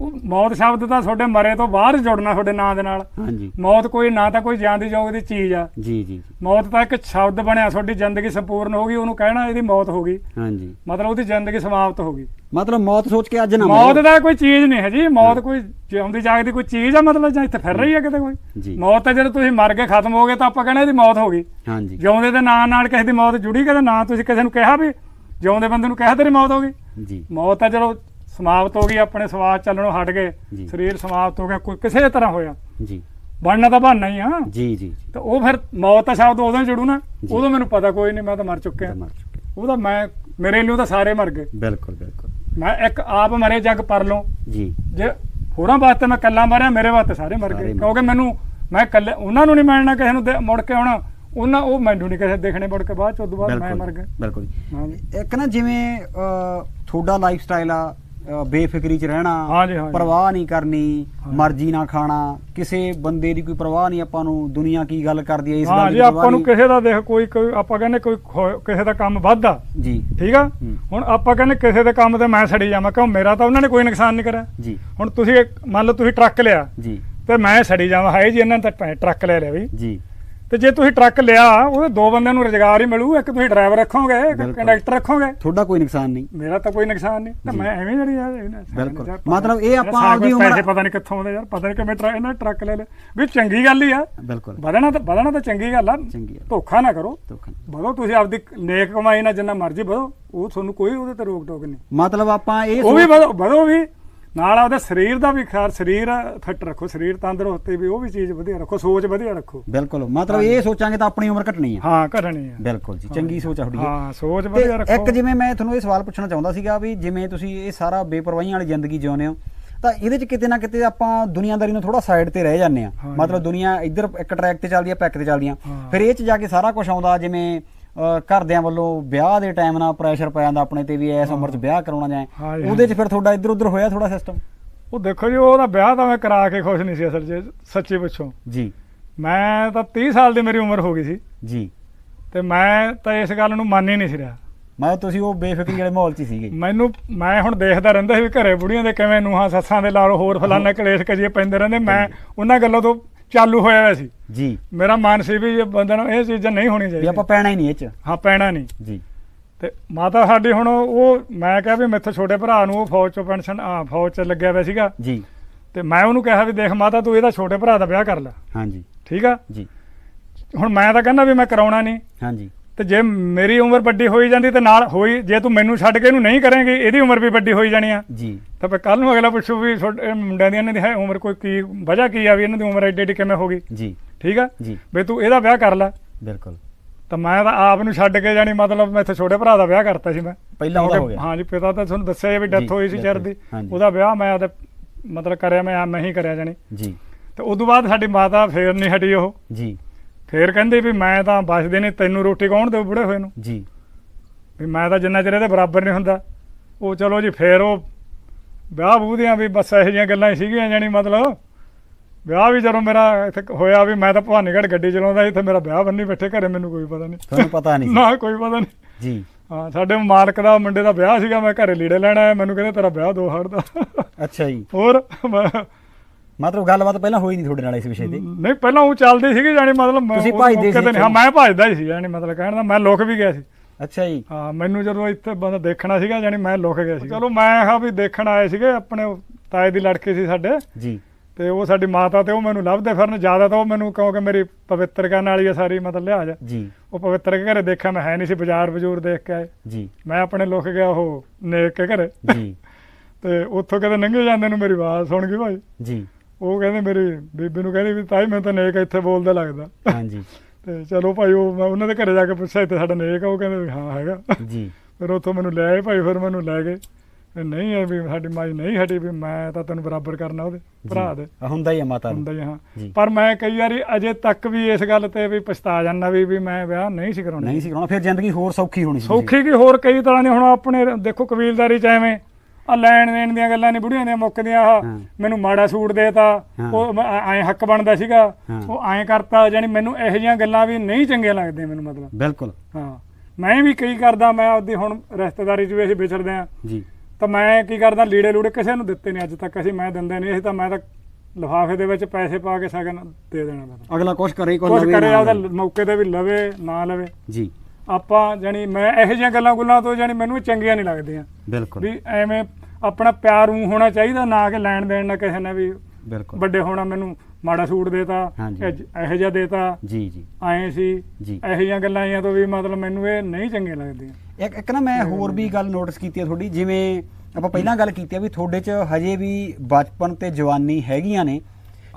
ਉਹ ਮੌਤ ਸ਼ਬਦ ਤਾਂ ਤੁਹਾਡੇ ਮਰੇ ਤੋਂ ਬਾਹਰ ਜੁੜਨਾ ਤੁਹਾਡੇ ਨਾਂ ਦੇ ਨਾਲ। ਹਾਂਜੀ। ਮੌਤ ਕੋਈ ਨਾ ਤਾਂ ਕੋਈ ਜਾਨ ਦੀ ਜੋਗ ਦੀ ਚੀਜ਼ ਆ। ਜੀ ਜੀ ਮੌਤ ਤਾਂ ਇੱਕ ਸ਼ਬਦ ਬਣਿਆ ਤੁਹਾਡੀ ਜ਼ਿੰਦਗੀ ਸੰਪੂਰਨ ਹੋ ਗਈ ਉਹਨੂੰ ਕਹਿਣਾ ਇਹਦੀ ਮੌਤ ਹੋ ਗਈ। ਹਾਂਜੀ। ਮਤਲਬ ਉਹਦੀ ਜ਼ਿੰਦਗੀ ਸਮਾਪਤ ਹੋ ਗਈ। ਮਤਲਬ ਮੌਤ ਸੋਚ ਕੇ ਅੱਜ ਨਾ ਮੌਤ। ਦਾ ਕੋਈ ਚੀਜ਼ ਨਹੀਂ ਹੈ ਜੀ ਮੌਤ ਕੋਈ ਜਿਉਂਦੀ ਜਾਗਦੀ ਕੋਈ ਚੀਜ਼ ਆ ਮਤਲਬ ਜਾਂ ਇੱਥੇ ਫਿਰ ਰਹੀ ਹੈ ਕਿਤੇ ਕੋਈ। ਮੌਤ ਤਾਂ ਜਦੋਂ ਤੁਸੀਂ ਮਰ ਕੇ ਖਤਮ ਹੋ ਗਏ ਤਾਂ ਆਪਾਂ ਕਹਿੰਦੇ ਇਹਦੀ ਮੌਤ ਹੋ ਗਈ। ਹਾਂਜੀ। ਜਿਉਂਦੇ ਦੇ ਨਾਂ ਨਾਲ ਕਿਸੇ ਦੀ ਮੌਤ ਜੁੜੀ ਕਦੇ ਨਾ ਤੁਸੀਂ ਕਿਸੇ ਨੂੰ ਕਿਹਾ ਵੀ ਜਿਉਂਦੇ ਬੰਦੇ ਨੂੰ ਕਿਹਾ ਤੇਰੀ ਮੌਤ ਹੋ ਗਈ। ਜੀ। ਮੌਤ ਤਾਂ ਚਲੋ ਸਮਾਪਤ ਹੋ ਗਈ ਆਪਣੇ ਸਵਾਸ ਚੱਲਣੋਂ ਹਟ ਗਏ। ਸਰੀਰ ਸਮਾਪਤ ਹੋ ਗਿਆ ਕੋਈ ਕਿਸੇ ਤਰ੍ਹਾਂ ਹੋਇਆ। ਜੀ। ਬਣਨਾ ਤਾਂ ਬਹਾਨਾ ਹੀ ਆ। ਜੀ ਜੀ ਤੇ ਉਹ ਫਿਰ ਮੌਤ ਦਾ ਸ਼ਬਦ ਉਦੋਂ ਜੁੜੂ ਨਾ। ਉਦੋਂ ਮੈਨੂੰ ਪਤਾ ਕੋਈ ਨਹੀਂ ਮੈਂ ਤਾਂ ਮਰ ਚੁੱਕਿਆ। ਮਰ ਚੁੱਕੇ ਉਹਦਾ ਮੈਂ ਮੇਰੇ ਲਈ ਤਾਂ ਸਾਰੇ ਮਰ ਗਏ। ਬਿਲਕੁਲ ਬਿਲਕੁਲ। ਮੈਂ ਇੱਕ ਆਪ ਮਰੇ ਜੱਗ ਪਰ ਲਓ ਜੀ। ਜੇ ਹੋਰਾਂ ਵਾਸਤੇ ਮੈਂ ਕੱਲਾ ਮਰਿਆ ਮੇਰੇ ਵਾਸਤੇ ਸਾਰੇ ਮਰ ਗਏ। ਕਿਉਂਕਿ ਮੈਨੂੰ ਮੈਂ ਕੱਲੇ ਉਹਨਾਂ ਨੂੰ ਨਹੀਂ ਮਿਲਣਾ ਕਿਸੇ ਨੂੰ ਮੁੜ ਕੇ ਹੁਣ ਉਹਨਾਂ ਉਹ ਮੈਨੂੰ ਨਹੀਂ ਕਿਸੇ ਦੇਖਣੇ ਮੁੜ ਕੇ ਬਾਅਦ ਚ ਉਦੋਂ ਬਾਅਦ ਮੈਂ ਮਰ ਗਿਆ। ਬਿਲਕੁਲ ਇੱਕ ਨਾ ਜਿਵੇਂ ਤੁਹਾਡਾ ਲਾਈਫ ਸਟਾਈਲ ਆ ਬੇਫਿਕਰੀ ਚ ਰਹਿਣਾ ਹਾਂਜੀ, ਹਾਂਜੀ। ਪਰਵਾਹ ਨਹੀਂ ਕਰਨੀ। ਮਰਜ਼ੀ ਨਾ ਖਾਣਾ ਕਿਸੇ ਬੰਦੇ ਦੀ ਕੋਈ ਪਰਵਾਹ ਨਹੀਂ ਆਪਾਂ ਨੂੰ ਦੁਨੀਆ ਕੀ ਗੱਲ ਕਰਦੀ ਹੈ ਇਸ ਹਾਂ ਗੱਲ ਜੀ ਦੀ ਆਪਾਂ ਨੂੰ ਕਿਸੇ ਦਾ ਦੇਖ ਕੋਈ ਕੋਈ ਆਪਾਂ ਕਹਿੰਦੇ ਕੋਈ ਖੋ- ਕਿਸੇ ਦਾ ਕੰਮ ਨਹੀਂ। ਜੀ। ਠੀਕ ਆ? ਹੂੰ। ਹੁਣ ਆਪਾਂ ਕਹਿੰਦੇ ਕਿਸੇ ਦੇ ਕੰਮ ਤੇ ਮੈਂ ਸੜੀ ਜਾਵਾਂ ਕਿਉਂ? ਮੇਰਾ ਤਾਂ ਉਹਨਾਂ ਨੇ ਕੋਈ ਨੁਕਸਾਨ ਨਹੀਂ ਕਰਿਆ। ਜੀ। ਹੁਣ ਤੁਸੀਂ ਇੱਕ- ਮੰਨ ਲਓ ਤੁਸੀਂ ਟਰੱਕ ਲਿਆ ਜੀ। ਤੇ ਮੈਂ ਸੜੀ ਜਾਵਾਂ ਹਾਏ ਜੀ ਇਹਨਾਂ ਨੇ ਤਾਂ ਟਰੱਕ ਲੈ ਲਿਆ ਵੀ। ਜੀ। ਤੇ ਜੇ ਤੁਸੀਂ ਟਰੱਕ ਲਿਆ ਉਹਦੇ ਦੋ ਬੰਦਿਆਂ ਨੂੰ ਰੁਜ਼ਗਾਰ ਹੀ ਮਿਲੂ ਇੱਕ ਤੁਸੀਂ ਡਰਾਈਵਰ ਰੱਖੋਗੇ ਇੱਕ ਬਿਲਕੁਲ। ਕੰਡਕਟਰ ਰੱਖੋਗੇ। ਤੁਹਾਡਾ ਕੋਈ ਨੁਕਸਾਨ ਨਹੀਂ। ਮੇਰਾ ਤਾਂ ਕੋਈ ਨੁਕਸਾਨ ਨਹੀਂ। ਤਾਂ। ਮੈਂ ਐਵੇਂ ਜਿਹੜੀ ਆ ਇਹਨਾਂ- ਬਿਲਕੁਲ। ਯਾਰ ਮਤਲਬ ਇਹ ਯਾਰ ਆਪਾਂ ਸਾਡੇ ਆਪਦੀ ਕੋਲ ਉਮਰ- ਪੈਸੇ ਪਤਾ ਨਹੀਂ ਕਿੱਥੋਂ ਆਉਂਦੇ ਯਾਰ ਪਤਾ ਨਹੀਂ ਕਿਵੇਂ ਟਰੱਕ ਇਹਨਾਂ ਨੇ ਟਰੱਕ ਲੈ ਲਿਆ ਵੀ ਚੰਗੀ ਗੱਲ ਹੀ ਆ। ਬਿਲਕੁਲ। ਵਧਣਾ ਤਾਂ ਵਧਣਾ ਤਾਂ ਚੰਗੀ ਗੱਲ ਆ। ਚੰਗੀ ਆ ਧੋਖਾ ਨਾ ਕਰੋ। ਧੋਖਾ ਨਹੀਂ। ਵਧੋ ਤੁਸੀਂ ਆਪਦੀ ਨੇਕ ਕਮਾਈ ਨਾਲ ਜਿੰਨਾ ਮਰਜ਼ੀ ਵਧੋ ਉਹ ਤੁਹਾਨੂੰ ਕੋਈ ਉਹਦੇ ਤੇ ਰੋਕ ਟੋਕ ਨਹੀਂ। ਮਤਲਬ ਆਪਾਂ ਇਹ ਉਹ ਵੀ ਵਧੋ ਵਧੋ ਵੀ। ਨਾਲ ਆਪਦੇ ਸਰੀਰ ਦਾ ਵੀ ਖਿਆਲ ਸਰੀਰ ਫਿੱਟ ਰੱਖੋ ਸਰੀਰ ਤੰਦਰੁਸਤੀ ਵੀ ਉਹ ਵੀ ਚੀਜ਼ ਵਧੀਆ ਰੱਖੋ ਸੋਚ ਵਧੀਆ ਰੱਖੋ। ਬਿਲਕੁਲ ਮਤਲਬ ਇਹ ਸੋਚਾਂਗੇ ਤਾਂ ਆਪਣੀ ਉਮਰ ਘਟਣੀ ਹੈ ਹਾਂ ਘਟਣੀ ਆ। ਬਿਲਕੁਲ ਜੀ ਚੰਗੀ ਸੋਚ ਆ ਇਹ। ਹਾਂ ਸੋਚ ਵਧੀਆ ਰੱਖੋ। ਇੱਕ ਜਿਵੇਂ ਮੈਂ ਤੁਹਾਨੂੰ ਇਹ ਸਵਾਲ ਪੁੱਛਣਾ ਚਾਹੁੰਦਾ ਸੀਗਾ ਵੀ ਜਿਵੇਂ ਤੁਸੀਂ ਇਹ ਸਾਰਾ ਬੇਪਰਵਾਹੀਆਂ ਵਾਲੀ ਜ਼ਿੰਦਗੀ ਜਿਉਂਦੇ ਹੋ ਤਾਂ ਇਹਦੇ ਚ ਕਿਤੇ ਨਾ ਕਿਤੇ ਆਪਾਂ ਦੁਨੀਆਦਾਰੀ ਨੂੰ ਥੋੜਾ ਸਾਈਡ ਤੇ ਰਹਿ ਜਾਂਦੇ ਆ ਹਾਂ। ਮਤਲਬ ਦੁਨੀਆ ਇੱਧਰ ਇੱਕ ਟਰੈਕ ਤੇ ਚੱਲਦੀ ਆ ਪੈਕ ਤੇ ਚੱਲਦੀਆਂ ਹਾਂ। ਫਿਰ ਇਹ ਚ ਜਾ ਕੇ ਸਾਰਾ ਕੁਝ ਆਉਂਦਾ ਜਿਵੇਂ ਘਰਦਿਆਂ ਵੱਲੋਂ ਵਿਆਹ ਦੇ ਟਾਈਮ ਨਾਲ ਪ੍ਰੈਸ਼ਰ ਪੈ ਜਾਂਦਾ ਆਪਣੇ ਤੇ ਵੀ ਇਸ ਉਮਰ 'ਚ ਵਿਆਹ ਕਰਾਉਣਾ ਜਾਏ ਜੀ, ਉਹਦੇ 'ਚ ਫਿਰ ਤੁਹਾਡਾ ਇੱਧਰ ਉੱਧਰ ਹੋਇਆ ਥੋੜਾ ਸਿਸਟਮ ਉਹ ਦੇਖੋ ਜੀ ਉਹਦਾ ਵਿਆਹ ਤਾਂ ਮੈਂ ਕਰਾ ਕੇ ਖੁਸ਼ ਨਹੀਂ ਸੀ ਅਸਲ 'ਚ ਸੱਚੀ ਪੁੱਛੋ। ਜੀ। ਮੈਂ ਤਾਂ 30 ਸਾਲ ਦੀ ਮੇਰੀ ਉਮਰ ਹੋ ਗਈ ਸੀ। ਜੀ। ਤੇ ਮੈਂ ਤਾਂ ਇਸ ਗੱਲ ਨੂੰ ਮੰਨ ਹੀ ਨਹੀਂ ਸੀ ਰਿਹਾ। ਮੈਂ ਤੁਸੀਂ ਉਹ ਬੇਫਿਕਰੀ ਵਾਲੇ ਮਾਹੌਲ 'ਚ ਹੀ ਸੀਗੇ। ਮੈਨੂੰ ਮੈਂ ਹੁਣ ਦੇਖਦਾ ਰਹਿੰਦਾ ਸੀ ਵੀ ਘਰੇ ਬੁੜੀਆਂ ਦੇ ਕਿਵੇਂ ਨੂੰਹਾਂ ਸੱਸਾਂ ਦੇ ਲਾਰੋ ਹੋਰ ਫਲਾਨਾ ਕਲੇਸ਼ ਕਜੀਏ ਪੈਂਦੇ ਰਹਿੰਦੇ। ਮੈਂ ਉਹਨਾਂ ਗੱਲਾਂ ਤੋਂ ਚਾਲੂ ਹੋਇਆ ਹੋਇਆ ਸੀ। ਜੀ। ਮੇਰਾ ਮਨ ਸੀ ਵੀ ਇਹ ਬੰਦੇ ਨੂੰ ਇਹ ਚੀਜ਼ਾਂ ਨਹੀਂ ਹੋਣੀਆਂ ਵੀ ਚਾਹੀਦੀਆਂ ਆਪਾਂ ਪੈਣਾ ਹੀ ਨਹੀਂ ਇਹ 'ਚ। ਹਾਂ ਪੈਣਾ ਨਹੀਂ। ਜੀ। ਤੇ ਮਾਤਾ ਸਾਡੀ ਹੁਣ ਉਹ ਮੈਂ ਕਿਹਾ ਵੀ ਮੈਥੋਂ ਛੋਟੇ ਭਰਾ ਨੂੰ ਉਹ ਫੌਜ ਚੋਂ ਪੈਨਸ਼ਨ ਆ ਫੌਜ ਚ ਲੱਗਿਆ ਹੋਇਆ ਸੀਗਾ। ਜੀ। ਤੇ ਮੈਂ ਉਹਨੂੰ ਕਿਹਾ ਵੀ ਦੇਖ ਮਾਤਾ ਤੂੰ ਇਹਦਾ ਛੋਟੇ ਭਰਾ ਦਾ ਵਿਆਹ ਕਰ ਲੈ। ਹਾਂਜੀ ਠੀਕ ਆ? ਜੀ। ਹੁਣ ਮੈਂ ਤਾਂ ਕਹਿੰਦਾ ਵੀ ਮੈਂ ਕਰਾਉਣਾ ਨਹੀਂ। ਹਾਂਜੀ ਤੇ ਜੇ ਮੇਰੀ ਉਮਰ ਵੱਡੀ ਹੋਈ ਜਾਂਦੀ ਤੇ ਨਾਲ ਹੋਈ ਜੇ ਤੂੰ ਮੈਨੂੰ ਛੱਡ ਕੇ ਇਹਨੂੰ ਨਹੀਂ ਕਰੇਂਗੀ ਇਹਦੀ ਉਮਰ ਵੀ ਵੱਡੀ ਹੋਈ ਜਾਣੀ ਆ। ਜੀ। ਤਾਂ ਫਿਰ ਕੱਲ ਨੂੰ ਅਗਲਾ ਪੁੱਛੂ ਵੀ ਛੋਟੇ ਮੁੰਡਿਆਂ ਦੀ ਇਹਨਾਂ ਦੀ ਹੈ ਉਮਰ ਕੋਈ ਕੀ ਵਜ੍ਹਾ ਕੀ ਆ ਵੀ ਇਹਨਾਂ ਦੀ ਉਮਰ ਐਡੀ ਐਡੀ ਕਿਵੇਂ ਹੋ ਗਈ? ਜੀ। ਠੀਕ ਆ? ਜੀ। ਵੀ ਤੂੰ ਇਹਦਾ ਵਿਆਹ ਕਰ ਲੈ। ਬਿਲਕੁਲ। ਤਾਂ ਮੈਂ ਤਾਂ ਆਪ ਨੂੰ ਛੱਡ ਕੇ ਜਾਣੀ ਮਤਲਬ ਮੈਂ ਇੱਥੇ ਛੋਟੇ ਭਰਾ ਦਾ ਵਿਆਹ ਕਰਤਾ ਸੀ ਮੈਂ। ਪਹਿਲਾਂ ਉਹਦਾ ਹੋ ਗਿਆ। ਹਾਂ ਜੀ ਪਿਤਾ ਤਾਂ ਤੁਹਾਨੂੰ ਦੱਸਿਆ ਵੀ ਡੈਥ ਹੋਈ ਸੀ ਚਿਰ ਦੀ। ਹਾਂਜੀ। ਉਹਦਾ ਵਿਆਹ ਮੈਂ ਆਪਦੇ ਮਤਲਬ ਕਰਿਆ ਮੈਂ ਮੈਂ ਹੀ ਕਰਿਆ ਜਾਣੀ। ਜੀ। ਤੇ ਉਦੋਂ ਬਾਅਦ ਸਾਡੀ ਮਾਤਾ ਫੇਰ ਨਹੀਂ ਹਟੀ ਉਹ। ਜੀ। ਫੇਰ ਕਹਿੰਦੀ ਵੀ ਮੈਂ ਤਾਂ ਬਚਦੇ ਨਹੀਂ ਤੈਨੂੰ ਰੋਟੀ ਕੌਣ ਦੇਊ ਬੁੜੇ ਹੋਏ ਨੂੰ? ਜੀ। ਵੀ ਮੈਂ ਤਾਂ ਜਿੰਨਾ ਚਿਰ ਇਹਦੇ ਬਰਾਬਰ ਨਹੀਂ ਹੁੰਦਾ। ਉਹ ਚਲੋ ਜੀ ਫੇਰ ਉਹ ਵਿਆਹ ਬੂਹ ਦੀਆਂ ਵੀ ਬਸ ਇਹੋ ਜਿਹੀਆਂ ਗੱਲਾਂ ਹੀ ਸੀਗੀਆਂ ਜਾਣੀ ਮਤਲਬ। ਵਿਆਹ ਵੀ ਜਦੋਂ ਮੇਰਾ ਇੱਥੇ ਹੋਇਆ ਵੀ ਮੈਂ ਤਾਂ ਭਵਾਨੀਗੜ੍ਹ ਗੱਡੀ ਚਲਾਉਂਦਾ ਸੀ ਤੇ ਮੇਰਾ ਵਿਆਹ ਬੰਨੀ ਬੈਠੇ ਘਰੇ ਮੈਨੂੰ ਕੋਈ ਪਤਾ ਨਹੀਂ। ਤੁਹਾਨੂੰ ਪਤਾ ਨਹੀਂ। ਨਾ ਕੋਈ ਪਤਾ ਨਹੀਂ। ਜੀ। ਹਾਂ ਸਾਡੇ ਮਾਲਕ ਦਾ ਮੁੰਡੇ ਦਾ ਵਿਆਹ ਸੀਗਾ ਮੈਂ ਘਰੇ ਲੀੜੇ ਲੈਣ ਆਇਆ ਮੈਨੂੰ ਕਹਿੰਦੇ ਤੇਰਾ ਵਿਆਹ ਦੋ ਹੜ ਦਾ। ਅੱਛਾ ਜੀ। ਹੋਰ ਮਤਲਬ ਗੱਲਬਾਤ ਪਹਿਲਾਂ ਹੋਈ ਨਹੀਂ ਤੁਹਾਡੇ ਨਾਲ ਇਸ ਵਿਸ਼ੇ ਤੇ? ਨਹੀਂ ਪਹਿਲਾਂ ਉਹ ਚੱਲਦੀ ਸੀਗੀ ਜਾਣੀ ਮਤਲਬ ਮੈਂ ਤੁਸੀਂ ਭੱਜਦੇ ਸੀ ਹਾਂ ਮੈਂ ਭੱਜਦਾ ਹੀ ਸੀ ਜਾਣੀ ਮਤਲਬ ਕਹਿਣ ਦਾ ਮੈਂ ਲੁਕ ਵੀ ਗਿਆ ਸੀ। ਅੱਛਾ ਜੀ। ਹਾਂ ਮੈਨੂੰ ਜਦੋਂ ਇੱਥੇ ਬੰਦਾ ਦੇਖਣਾ ਸੀਗਾ ਜਾਣੀ ਮੈਂ ਲੁਕ ਗਿਆ ਸੀ। ਚਲੋ ਮੈਂ ਹਾਂ ਵੀ ਦੇਖਣ ਆਏ ਸੀਗੇ ਆਪਣੇ ਤਾਏ ਦੀ ਲੜਕੀ ਸੀ ਸਾਡੇ। ਜੀ। ਤੇ ਉਹ ਸਾਡੀ ਮਾਤਾ ਤੇ ਉਹ ਮੈਨੂੰ ਲੱਭਦੇ ਫਿਰਨ ਜ਼ਿਆਦਾ ਤਾਂ ਉਹ ਮੈਨੂੰ ਕਿਉਂਕਿ ਮੇਰੀ ਪਵਿੱਤਰ ਕਰਨ ਵਾਲੀ ਆ ਸਾਰੀ ਮਤਲਬ ਲਿਹਾਜ਼। ਜੀ। ਉਹ ਪਵਿੱਤਰ ਘਰੇ ਦੇਖਿਆ ਮੈਂ ਹੈ ਨਹੀਂ ਸੀ ਬਾਜ਼ਾਰ ਬਜੂਰ ਦੇਖ ਕੇ ਆਏ। ਜੀ। ਮੈਂ ਆਪਣੇ ਲੁਕ ਗਿਆ ਉਹ ਨੇਕ ਕੇ ਘਰੇ। ਜੀ। ਤੇ ਉੱਥੋਂ ਕਿਤੇ ਲੰਘੇ ਜਾਂਦੇ ਨੂੰ ਮੇਰੀ ਆਵਾਜ਼ ਸੁਣ ਗਈ ਭਾਈ। ਜੀ। ਉਹ ਕਹਿੰਦੇ ਮੇਰੀ ਬੀਬੀ ਨੂੰ ਕਹਿੰਦੀ ਵੀ ਤਾਈ ਮੈਨੂੰ ਤਾਂ ਨੇਕ ਇੱਥੇ ਬੋਲਦਾ ਲੱਗਦਾ। ਹਾਂਜੀ। ਤੇ ਚਲੋ ਭਾਈ ਉਹ ਮੈਂ ਉਹਨਾਂ ਦੇ ਘਰੇ ਜਾ ਕੇ ਪੁੱਛਿਆ ਇੱਥੇ ਸਾਡਾ ਨੇਕ ਆ ਉਹ ਕਹਿੰਦੇ ਵੀ ਹਾਂ ਹੈਗਾ। ਜੀ। ਫਿਰ ਉੱਥੋਂ ਮੈਨੂੰ ਲੈ ਆਏ ਭਾਈ ਫਿਰ ਮੈਨੂੰ ਲੈ ਗਏ। ਨਹੀਂ ਹੈ ਵੀ ਸਾਡੀ ਮਾਈ ਨਹੀਂ ਹਟੀ ਵੀ ਮੈਂ ਤਾਂ ਤੈਨੂੰ ਬਰਾਬਰ ਕਰਨਾ ਉਹਦੇ ਭਰਾ ਦੇ। ਹੁੰਦਾ ਹੀ ਆ ਮਾਤਾ ਹੁੰਦਾ ਹੀ ਹਾਂ। ਪਰ ਮੈਂ ਕਈ ਵਾਰੀ ਅਜੇ ਤੱਕ ਵੀ ਇਸ ਗੱਲ ਤੇ ਵੀ ਪਛਤਾ ਜਾਂਦਾ ਵੀ ਵੀ ਮੈਂ ਵਿਆਹ ਨਹੀਂ ਸੀ ਕਰਾਉਣਾ। ਨਹੀਂ ਸੀ ਕਰਾਉਣਾ ਫਿਰ ਜ਼ਿੰਦਗੀ ਹੋਰ ਸੌਖੀ ਹੋਣੀ ਸੀ। ਸੌਖੀ ਕੀ ਹੋਰ ਕਈ ਤਰ੍ਹਾਂ ਦੀ ਹੁਣ ਆਪਣੇ ਦੇਖੋ ਕਬੀਲਦਾਰੀ ਚ ਐਵੇਂ ਆ ਲੈਣ ਦੇਣ ਦੀਆਂ ਗੱਲਾਂ ਨਹੀਂ ਬੁੜੀਆਂ ਦੀਆਂ ਮੁੱਕਦੀਆਂ ਆ। ਮੈਨੂੰ ਮਾੜਾ ਸੂਟ ਦੇਤਾ। ਉਹ ਐ ਹੱਕ ਬਣਦਾ ਸੀਗਾ। ਉਹ ਐਂ ਕਰਤਾ ਜਾਨੀ ਮੈਨੂੰ ਇਹੋ ਜਿਹੀਆਂ ਗੱਲਾਂ ਵੀ ਨਹੀਂ ਚੰਗੀਆਂ ਲੱਗਦੀਆਂ ਮੈਨੂੰ ਮਤਲਬ। ਬਿਲਕੁਲ। ਹਾਂ। ਮੈਂ ਵੀ ਕਈ ਕਰਦਾ ਮੈਂ ਆਪਦੀ ਹੁਣ ਰਿਸ਼ਤੇਦਾਰੀ 'ਚ ਵੀ ਅਸੀਂ ਵਿਚਰਦੇ ਆ। ਜੀ। ਤਾਂ ਮੈਂ ਕੀ ਕਰਦਾ ਲੀੜੇ ਲੂੜੇ ਕਿਸੇ ਨੂੰ ਦਿੱਤੇ ਨਹੀਂ ਅੱਜ ਤੱਕ ਅਸੀਂ ਮੈਂ ਦਿੰਦੇ ਨਹੀਂ ਅਸੀਂ ਤਾਂ ਮੈਂ ਤਾਂ ਲਿਫਾਫੇ ਦੇ ਵਿੱਚ ਪੈਸੇ ਪਾ ਕੇ ਸਗਨ ਦੇ ਦੇਣਾ। ਮੈਂ ਅਗਲਾ ਕੁਛ ਕਰੇ ਕੋਈ ਕੁਝ ਕਰੇ ਲਵੇ। ਮੌਕੇ ਤੇ ਵੀ ਲਵੇ ਨਾ ਲਵੇ। ਜੀ। ਆਪਾਂ ਜਾਨੀ ਮੈਂ ਇਹੋ ਜਿਹੀਆਂ ਗੱਲਾਂ ਗੁੱਲਾਂ ਤੋਂ ਜਾਨੀ ਮੈਨੂੰ ਚੰਗੀਆਂ ਨਹੀਂ ਲੱਗਦੀਆਂ। ਬਿਲਕੁਲ। ਵੀ ਐਵੇਂ ਆਪਣਾ ਪਿਆਰ ਊਂ ਹੋਣਾ ਚਾਹੀਦਾ ਨਾ ਕਿ ਲੈਣ ਦੇਣ ਨਾ ਕਿਸੇ ਨੇ ਵੀ ਬਿਲਕੁਲ। ਵੱਡੇ ਹੋਣਾ ਮੈਨੂੰ ਮਾੜਾ ਸੂਟ ਦੇਤਾ। ਇਹ- ਜਿਹਾ ਦੇਤਾ। ਜੀ ਜੀ। ਐਂ ਸੀ ਇਹੋ ਜਿਹੀਆਂ ਗੱਲਾਂ ਆਈਆਂ ਤੋਂ ਵੀ ਮਤਲਬ ਮੈਨੂੰ ਇਹ ਨਹੀਂ ਚੰਗੀਆਂ ਲੱਗਦੀਆਂ। ਇੱਕ ਇੱਕ ਨਾ ਮੈਂ ਹੋਰ ਵੀ ਗੱਲ ਨੋਟਿਸ ਕੀਤੀ ਹੈ ਤੁਹਾਡੀ ਜਿਵੇਂ ਆਪਾਂ ਪਹਿਲਾਂ ਗੱਲ ਕੀਤੀ ਆ ਵੀ ਤੁਹਾਡੇ 'ਚ ਹਜੇ ਵੀ ਬਚਪਨ ਤੇ ਜਵਾਨੀ ਹੈਗੀਆਂ ਨੇ।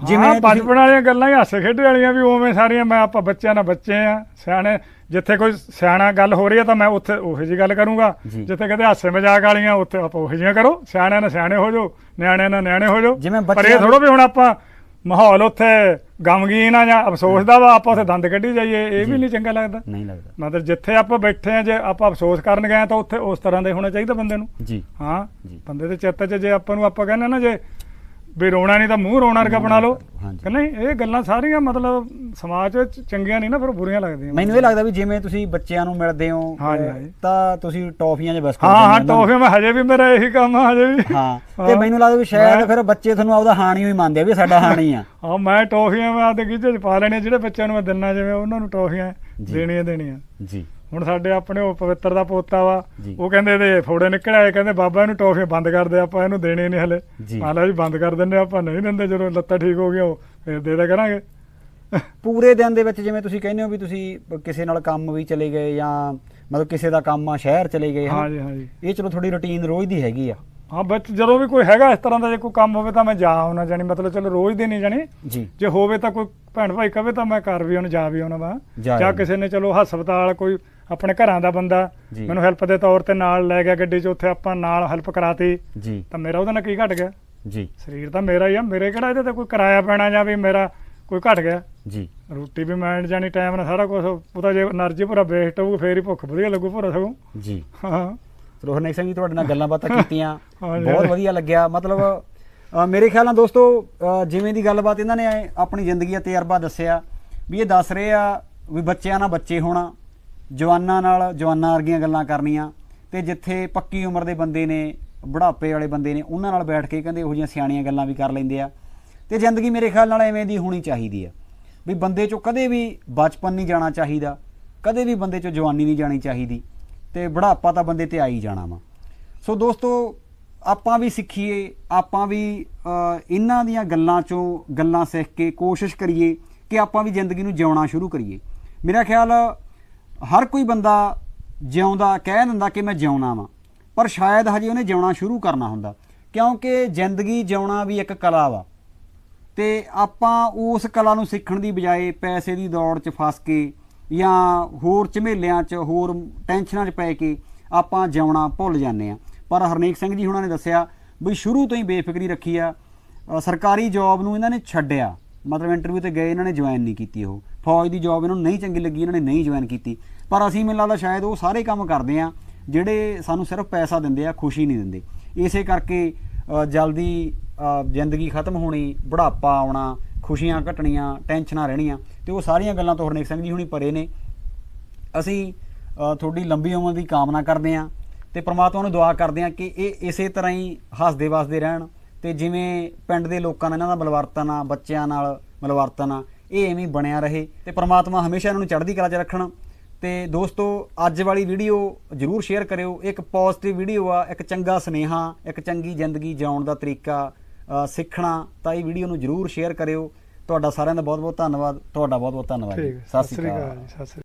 ਜਿਵੇਂ ਬਚਪਨ ਵਾਲੀਆਂ ਗੱਲਾਂ ਹੀ ਹਾਸੇ ਖੇਡੇ ਵਾਲੀਆਂ ਵੀ ਉਵੇਂ ਸਾਰੀਆਂ ਮੈਂ ਆਪਾਂ ਬੱਚਿਆਂ ਨਾਲ ਬੱਚੇ ਆ ਸਿਆਣੇ ਜਿੱਥੇ ਕੋਈ ਸਿਆਣਾ ਗੱਲ ਹੋ ਰਹੀ ਹੈ ਤਾਂ ਮੈਂ ਉੱਥੇ ਉਹੋ ਜੀ ਗੱਲ ਕਰੂੰਗਾ। ਜੀ। ਜਿੱਥੇ ਕਿਤੇ ਹਾਸੇ ਮਜ਼ਾਕ ਵਾਲੀਆਂ ਉੱਥੇ ਆਪਾਂ ਉਹੋ ਜਿਹੀਆਂ ਕਰੋ। ਸਿਆਣਿਆਂ ਨਾਲ ਸਿਆਣੇ ਹੋ ਜਾਓ ਨਿਆਣਿਆਂ ਨਾਲ ਨਿਆਣੇ ਹੋ ਜਾਓ। ਜਿਵੇਂ ਪਰ ਇਹ ਥੋੜੋ ਵੀ ਹੁਣ ਆਪਾਂ ਮਾਹੌਲ ਉੱਥੇ ਗਮਗੀਨ ਆ ਜਾਂ ਅਫਸੋਸ ਦਾ ਵਾ ਆਪਾਂ ਉੱਥੇ ਦੰਦ ਕੱਢੀ ਜਾਈਏ ਇਹ। ਵੀ ਨਹੀਂ ਚੰਗਾ ਲੱਗਦਾ। ਨਹੀਂ ਲੱਗਦਾ। ਮਤਲਬ ਜਿੱਥੇ ਆਪਾਂ ਬੈਠੇ ਆ ਜੇ ਆਪਾਂ ਅਫਸੋਸ ਕਰਨ ਗਏ ਆ ਤਾਂ ਉੱਥੇ ਉਸ ਤਰ੍ਹਾਂ ਦੇ ਹੋਣਾ ਚਾਹੀਦਾ ਬੰਦੇ ਨੂੰ। ਜੀ। ਹਾਂ ਜੀ। ਬੰਦੇ ਦੇ ਚਿੱਤ 'ਚ ਜੇ ਆਪਾਂ ਨੂੰ ਆਪਾਂ ਕਹਿੰਦੇ ਨਾ ਜੇ ਵੀ ਰੋਣਾ ਨਹੀਂ ਤਾਂ ਮੂੰਹ ਰੋਣਾ ਵਰਗਾ ਬਣਾ ਲਓ ਹਾਂਜੀ। ਨਹੀਂ ਇਹ ਗੱਲਾਂ ਸਾਰੀਆਂ ਮਤਲਬ ਸਮਾਜ ਵਿੱਚ ਚੰਗੀਆਂ ਨਹੀਂ ਨਾ ਫਿਰ ਬੁਰੀਆਂ ਲੱਗਦੀਆਂ ਮੈਨੂੰ ਇਹ ਲੱਗਦਾ ਵੀ ਜਿਵੇਂ ਤੁਸੀਂ ਬੱਚਿਆਂ ਨੂੰ ਮਿਲਦੇ ਹੋ। ਤਾਂ ਤੁਸੀਂ ਟੌਫੀਆਂ ਜਾਂ ਬਿਸਕੁਟ ਹਾਂ ਹਾਂ। ਟੋਫੀਆਂ ਮੈਂ ਹਜੇ ਵੀ ਮੇਰਾ ਇਹੀ ਕੰਮ ਆ ਹਜੇ ਵੀ ਹਾਂ ਤੇ। ਮੈਨੂੰ ਲੱਗਦਾ ਵੀ ਸ਼ਾਇਦ ਫਿਰ ਬੱਚੇ ਤੁਹਾਨੂੰ ਆਪਦਾ ਹਾਣੀ ਹੀ ਮੰਨਦੇ ਆ ਵੀ ਸਾਡਾ ਹਾਣੀ ਆ (laughs) ਹਾਂ ਮੈਂ ਟੋਫੀਆਂ ਮੈਂ ਆਪਦੇ ਗੀਜੇ 'ਚ ਪਾ ਲੈਣੀਆਂ ਜਿਹੜੇ ਬੱਚਿਆਂ ਨੂੰ ਮੈਂ ਦਿੰਨਾ ਜਿਵੇਂ ਉਹਨਾਂ ਨੂੰ ਟੋਫੀਆਂ। ਦੇਣੀਆਂ ਦੇਣੀਆਂ ਜੀ ਹੁਣ ਸਾਡੇ ਆਪਣੇ ਉਹ ਪਵਿੱਤਰ ਦਾ ਪੋਤਾ ਵਾ ਜੀ। ਉਹ ਕਹਿੰਦੇ ਇਹਦੇ ਫੋੜੇ ਨਿਕਲ ਆਏ ਕਹਿੰਦੇ ਬਾਬਾ ਇਹਨੂੰ ਟੋਫੀਆਂ ਬੰਦ ਕਰ ਦੇ ਆਪਾਂ ਇਹਨੂੰ ਦੇਣੇ ਨਹੀਂ ਹਲੇ ਜੀ। ਮਾਲਾ ਜੀ ਬੰਦ ਕਰ ਦਿੰਦੇ ਆਪਾਂ ਨਹੀਂ ਦਿੰਦੇ ਜਦੋਂ ਲੱਤਾਂ ਠੀਕ ਹੋ ਗਈਆਂ ਉਹ ਫਿਰ ਦੇ ਦਿਆ ਕਰਾਂਗੇ ਪੂਰੇ ਦਿਨ ਦੇ ਵਿੱਚ ਜਿਵੇਂ ਤੁਸੀਂ ਕਹਿੰਦੇ ਹੋ ਵੀ ਤੁਸੀਂ ਕਿਸੇ ਨਾਲ ਕੰਮ ਵੀ ਚਲੇ ਗਏ ਜਾਂ ਮਤਲਬ ਕਿਸੇ ਦਾ ਕੰਮ ਆ ਸ਼ਹਿਰ ਚਲੇ ਗਏ ਹਨਾ? ਹਾਂਜੀ ਹਾਂਜੀ ਇਹ ਚਲੋ ਥੋੜੀ ਰੁਟੀਨ ਰੋਜ਼ ਦੀ ਹੈਗੀ ਆ ਹਾਂ ਬੱਚ ਜਦੋਂ ਵੀ ਕੋਈ ਹੈਗਾ ਇਸ ਤਰ੍ਹਾਂ ਦਾ ਜੇ ਕੋਈ ਕੰਮ ਹੋਵੇ ਤਾਂ ਮੈਂ ਜਾ ਆਉਣਾ ਜਾਣੀ ਮਤਲਬ ਚਲੋ ਰੋਜ਼ ਦੇ ਨਹੀਂ ਜਾਣੀ ਜੀ ਜੇ ਹੋਵੇ ਤਾਂ ਕੋਈ ਭੈਣ ਭਾਈ ਕਵੇ ਤਾਂ ਮੈਂ ਘਰ ਵੀ ਉਹਨੂੰ ਜਾ ਵੀ ਆਉਣਾ ਵਾ ਜਾ ਜਾਂ ਆਉਣਾ। ਕਿਸੇ ਨੇ ਚਲੋ ਹਸਪਤਾਲ ਕੋਈ ਆਪਣੇ ਘਰਾਂ ਦਾ ਬੰਦਾ ਮੈਨੂੰ ਹੈਲਪ ਦੇ ਤੌਰ ਤੇ ਨਾਲ ਲੈ ਗਿਆ ਗੱਡੀ 'ਚ ਉੱਥੇ ਆਪਾਂ ਨਾਲ ਹੈਲਪ ਕਰਾਤੀ। ਜੀ। ਤਾਂ ਮੇਰਾ ਉਹਦੇ ਨਾਲ ਕੀ ਘਟ ਗਿਆ? ਜੀ। ਸਰੀਰ ਤਾਂ ਮੇਰਾ ਹੀ ਆ ਮੇਰੇ ਕਿਹੜਾ ਇਹਦੇ ਤੇ ਕੋਈ ਕਿਰਾਇਆ ਪੈਣਾ ਜਾਂ ਵੀ ਮੇਰਾ ਕੋਈ ਘਟ ਗਿਆ? ਜੀ। ਰੋਟੀ ਵੀ ਮੈਂ ਜਾਣੀ ਟਾਈਮ ਨਾਲ ਸਾਰਾ ਕੁਝ ਉਹਦਾ ਜੇ એનર્ਜੀ ਪੂਰਾ ਵੇਸਟ ਹੋਊ ਫੇਰ ਹੀ ਭੁੱਖ ਵਧੀਆ ਲੱਗੂ ਭੁਰਾ ਸਗੋਂ। ਜੀ। ਹਾਂ। ਰੋਹਨ ਸਿੰਘ ਜੀ ਤੁਹਾਡੇ ਨਾਲ ਗੱਲਾਂ ਬਾਤਾਂ ਕੀਤੀਆਂ (laughs) ਬਹੁਤ ਵਧੀਆ ਲੱਗਿਆ। ਮਤਲਬ ਮੇਰੇ ਖਿਆਲ ਨਾਲ ਦੋਸਤੋ ਜਿਵੇਂ ਦੀ ਗੱਲਬਾਤ ਇਹਨਾਂ ਨੇ ਆਪਣੀ ਜ਼ਿੰਦਗੀ ਦਾ ਤਜਰਬਾ ਦੱਸਿਆ ਵੀ ਇਹ ਦੱਸ ਰਹੇ ਆ ਵੀ ਬੱਚਿਆਂ ਨਾਲ ਬੱਚੇ ਹੋਣਾ ਜਵਾਨਾਂ ਨਾਲ ਜਵਾਨਾਂ ਵਰਗੀਆਂ ਗੱਲਾਂ ਕਰਨੀਆਂ ਤੇ ਜਿੱਥੇ ਪੱਕੀ ਉਮਰ ਦੇ ਬੰਦੇ ਨੇ, ਬੁਢਾਪੇ ਵਾਲੇ ਬੰਦੇ ਨੇ, ਉਹਨਾਂ ਨਾਲ ਬੈਠ ਕੇ ਕਹਿੰਦੇ ਇਹੋ ਜਿਹੀਆਂ ਸਿਆਣੀਆਂ ਗੱਲਾਂ ਵੀ ਕਰ ਲੈਂਦੇ ਆ। ਤੇ ਜ਼ਿੰਦਗੀ ਮੇਰੇ ਖਿਆਲ ਨਾਲ ਐਵੇਂ ਦੀ ਹੋਣੀ ਚਾਹੀਦੀ ਆ ਵੀ ਬੰਦੇ ਚੋਂ ਕਦੇ ਵੀ ਬਚਪਨ ਨਹੀਂ ਜਾਣਾ ਚਾਹੀਦਾ, ਕਦੇ ਵੀ ਬੰਦੇ ਚੋਂ ਜਵਾਨੀ ਨਹੀਂ ਜਾਣੀ ਚਾਹੀਦੀ ਤੇ ਬੁਢਾਪਾ ਤਾਂ ਬੰਦੇ ਤੇ ਆ ਹੀ ਜਾਣਾ ਵਾ। ਸੋ ਦੋਸਤੋ, ਆਪਾਂ ਵੀ ਸਿੱਖੀਏ, ਆਪਾਂ ਵੀ ਇਹਨਾਂ ਦੀਆਂ ਗੱਲਾਂ ਚੋਂ ਗੱਲਾਂ ਸਿੱਖ ਕੇ ਕੋਸ਼ਿਸ਼ ਕਰੀਏ ਕਿ ਆਪਾਂ ਵੀ ਜ਼ਿੰਦਗੀ ਨੂੰ ਜਿਉਣਾ ਸ਼ੁਰੂ ਕਰੀਏ। ਮੇਰਾ ਖਿਆਲ ਹਰ ਕੋਈ ਬੰਦਾ ਜਿਉਂਦਾ, ਕਹਿ ਦਿੰਦਾ ਕਿ ਮੈਂ ਜਿਉਣਾ ਵਾਂ, ਪਰ ਸ਼ਾਇਦ ਹਜੇ ਉਹਨੇ ਜਿਉਣਾ ਸ਼ੁਰੂ ਕਰਨਾ ਹੁੰਦਾ, ਕਿਉਂਕਿ ਜ਼ਿੰਦਗੀ ਜਿਉਣਾ ਵੀ ਇੱਕ ਕਲਾ ਵਾ। ਤੇ ਆਪਾਂ ਉਸ ਕਲਾ ਨੂੰ ਸਿੱਖਣ ਦੀ ਬਜਾਏ ਪੈਸੇ ਦੀ ਦੌੜ 'ਚ ਫਸ ਕੇ ਜਾਂ ਹੋਰ ਝਮੇਲਿਆਂ 'ਚ, ਹੋਰ ਟੈਨਸ਼ਨਾਂ 'ਚ ਪੈ ਕੇ ਆਪਾਂ ਜਿਉਣਾ ਭੁੱਲ ਜਾਂਦੇ ਆ ਪਰ ਹਰਨੇਕ ਸਿੰਘ ਜੀ ਹੁਣਾਂ ਨੇ ਦੱਸਿਆ ਵੀ ਸ਼ੁਰੂ ਤੋਂ ਹੀ ਬੇਫਿਕਰੀ ਰੱਖੀ ਆ। ਸਰਕਾਰੀ ਜੌਬ ਨੂੰ ਇਹਨਾਂ ਨੇ ਛੱਡਿਆ। ਮਤਲਬ ਇੰਟਰਵਿਊ ਤੇ ਗਏ, ਇਹਨਾਂ ਨੇ ਜੁਆਇਨ ਨਹੀਂ ਕੀਤੀ ਉਹ। ਫੌਜ ਦੀ ਜੌਬ ਇਹਨਾਂ ਨੂੰ ਨਹੀਂ ਚੰਗੀ ਲੱਗੀ, ਇਹਨਾਂ ਨੇ ਨਹੀਂ ਜੁਆਇਨ ਕੀਤੀ। ਪਰ ਅਸੀਂ ਮੈਨੂੰ ਲੱਗਦਾ ਸ਼ਾਇਦ ਉਹ ਸਾਰੇ ਕੰਮ ਕਰਦੇ ਆ, ਜਿਹੜੇ ਸਾਨੂੰ ਸਿਰਫ ਪੈਸਾ ਦਿੰਦੇ ਆ, ਖੁਸ਼ੀ ਨਹੀਂ ਦਿੰਦੇ। ਇਸੇ ਕਰਕੇ ਜਲਦੀ ਜ਼ਿੰਦਗੀ ਖਤਮ ਹੋਣੀ, ਬੁਢਾਪਾ ਆਉਣਾ, ਖੁਸ਼ੀਆਂ ਘਟਣੀਆਂ, ਟੈਨਸ਼ਨਾਂ ਰਹਿਣੀਆਂ, ਤੇ ਉਹ ਸਾਰੀਆਂ ਗੱਲਾਂ ਤੋਂ ਹਰਨੇਕ ਸਿੰਘ ਜੀ ਹੁਣੀ ਪਰੇ ਨੇ। ਅਸੀਂ ਤੁਹਾਡੀ ਲੰਬੀ ਉਮਰ ਦੀ ਕਾਮਨਾ ਕਰਦੇ ਹਾਂ ਤੇ ਪ੍ਰਮਾਤਮਾ ਨੂੰ ਦੁਆ ਕਰਦੇ ਹਾਂ ਕਿ ਇਹ ਇਸੇ ਤਰ੍ਹਾਂ ਹੀ ਹੱਸਦੇ ਵਸਦੇ ਰਹਿਣ, ਤੇ ਜਿਵੇਂ ਪਿੰਡ ਦੇ ਲੋਕਾਂ ਨਾਲ, ਇਹਨਾਂ ਦਾ ਮਿਲਵਰਤਨ ਆ, ਬੱਚਿਆਂ ਨਾਲ ਮਲਵਰਤਨ ਆ ਇਹ ਐਵੇਂ ਹੀ ਬਣਿਆ ਰਹੇ ਤੇ ਪ੍ਰਮਾਤਮਾ ਹਮੇਸ਼ਾ ਇਹਨਾਂ ਨੂੰ ਚੜ੍ਹਦੀ ਕਲਾ 'ਚ ਰੱਖਣ। ਤੇ ਦੋਸਤੋ ਅੱਜ ਵਾਲੀ ਵੀਡੀਓ ਜਰੂਰ ਸ਼ੇਅਰ ਕਰਿਓ। ਇੱਕ ਪੋਜ਼ਿਟਿਵ ਵੀਡੀਓ ਆ ਇੱਕ ਚੰਗਾ ਸੁਨੇਹਾ ਇੱਕ ਚੰਗੀ ਜ਼ਿੰਦਗੀ ਜਿਉਣ ਦਾ ਤਰੀਕਾ ਸਿੱਖਣਾ ਤਾਂ ਇਹ ਵੀਡੀਓ ਨੂੰ ਜਰੂਰ ਸ਼ੇਅਰ ਕਰਿਓ। ਤੁਹਾਡਾ ਸਾਰਿਆਂ ਦਾ ਬਹੁਤ ਬਹੁਤ ਧੰਨਵਾਦ ਤੁਹਾਡਾ ਬਹੁਤ ਬਹੁਤ ਧੰਨਵਾਦ ਸਤਿ ਸ਼੍ਰੀ ਅਕਾਲ। ਜੀ ਸਤਿ ਸ੍ਰੀ ਅਕਾਲ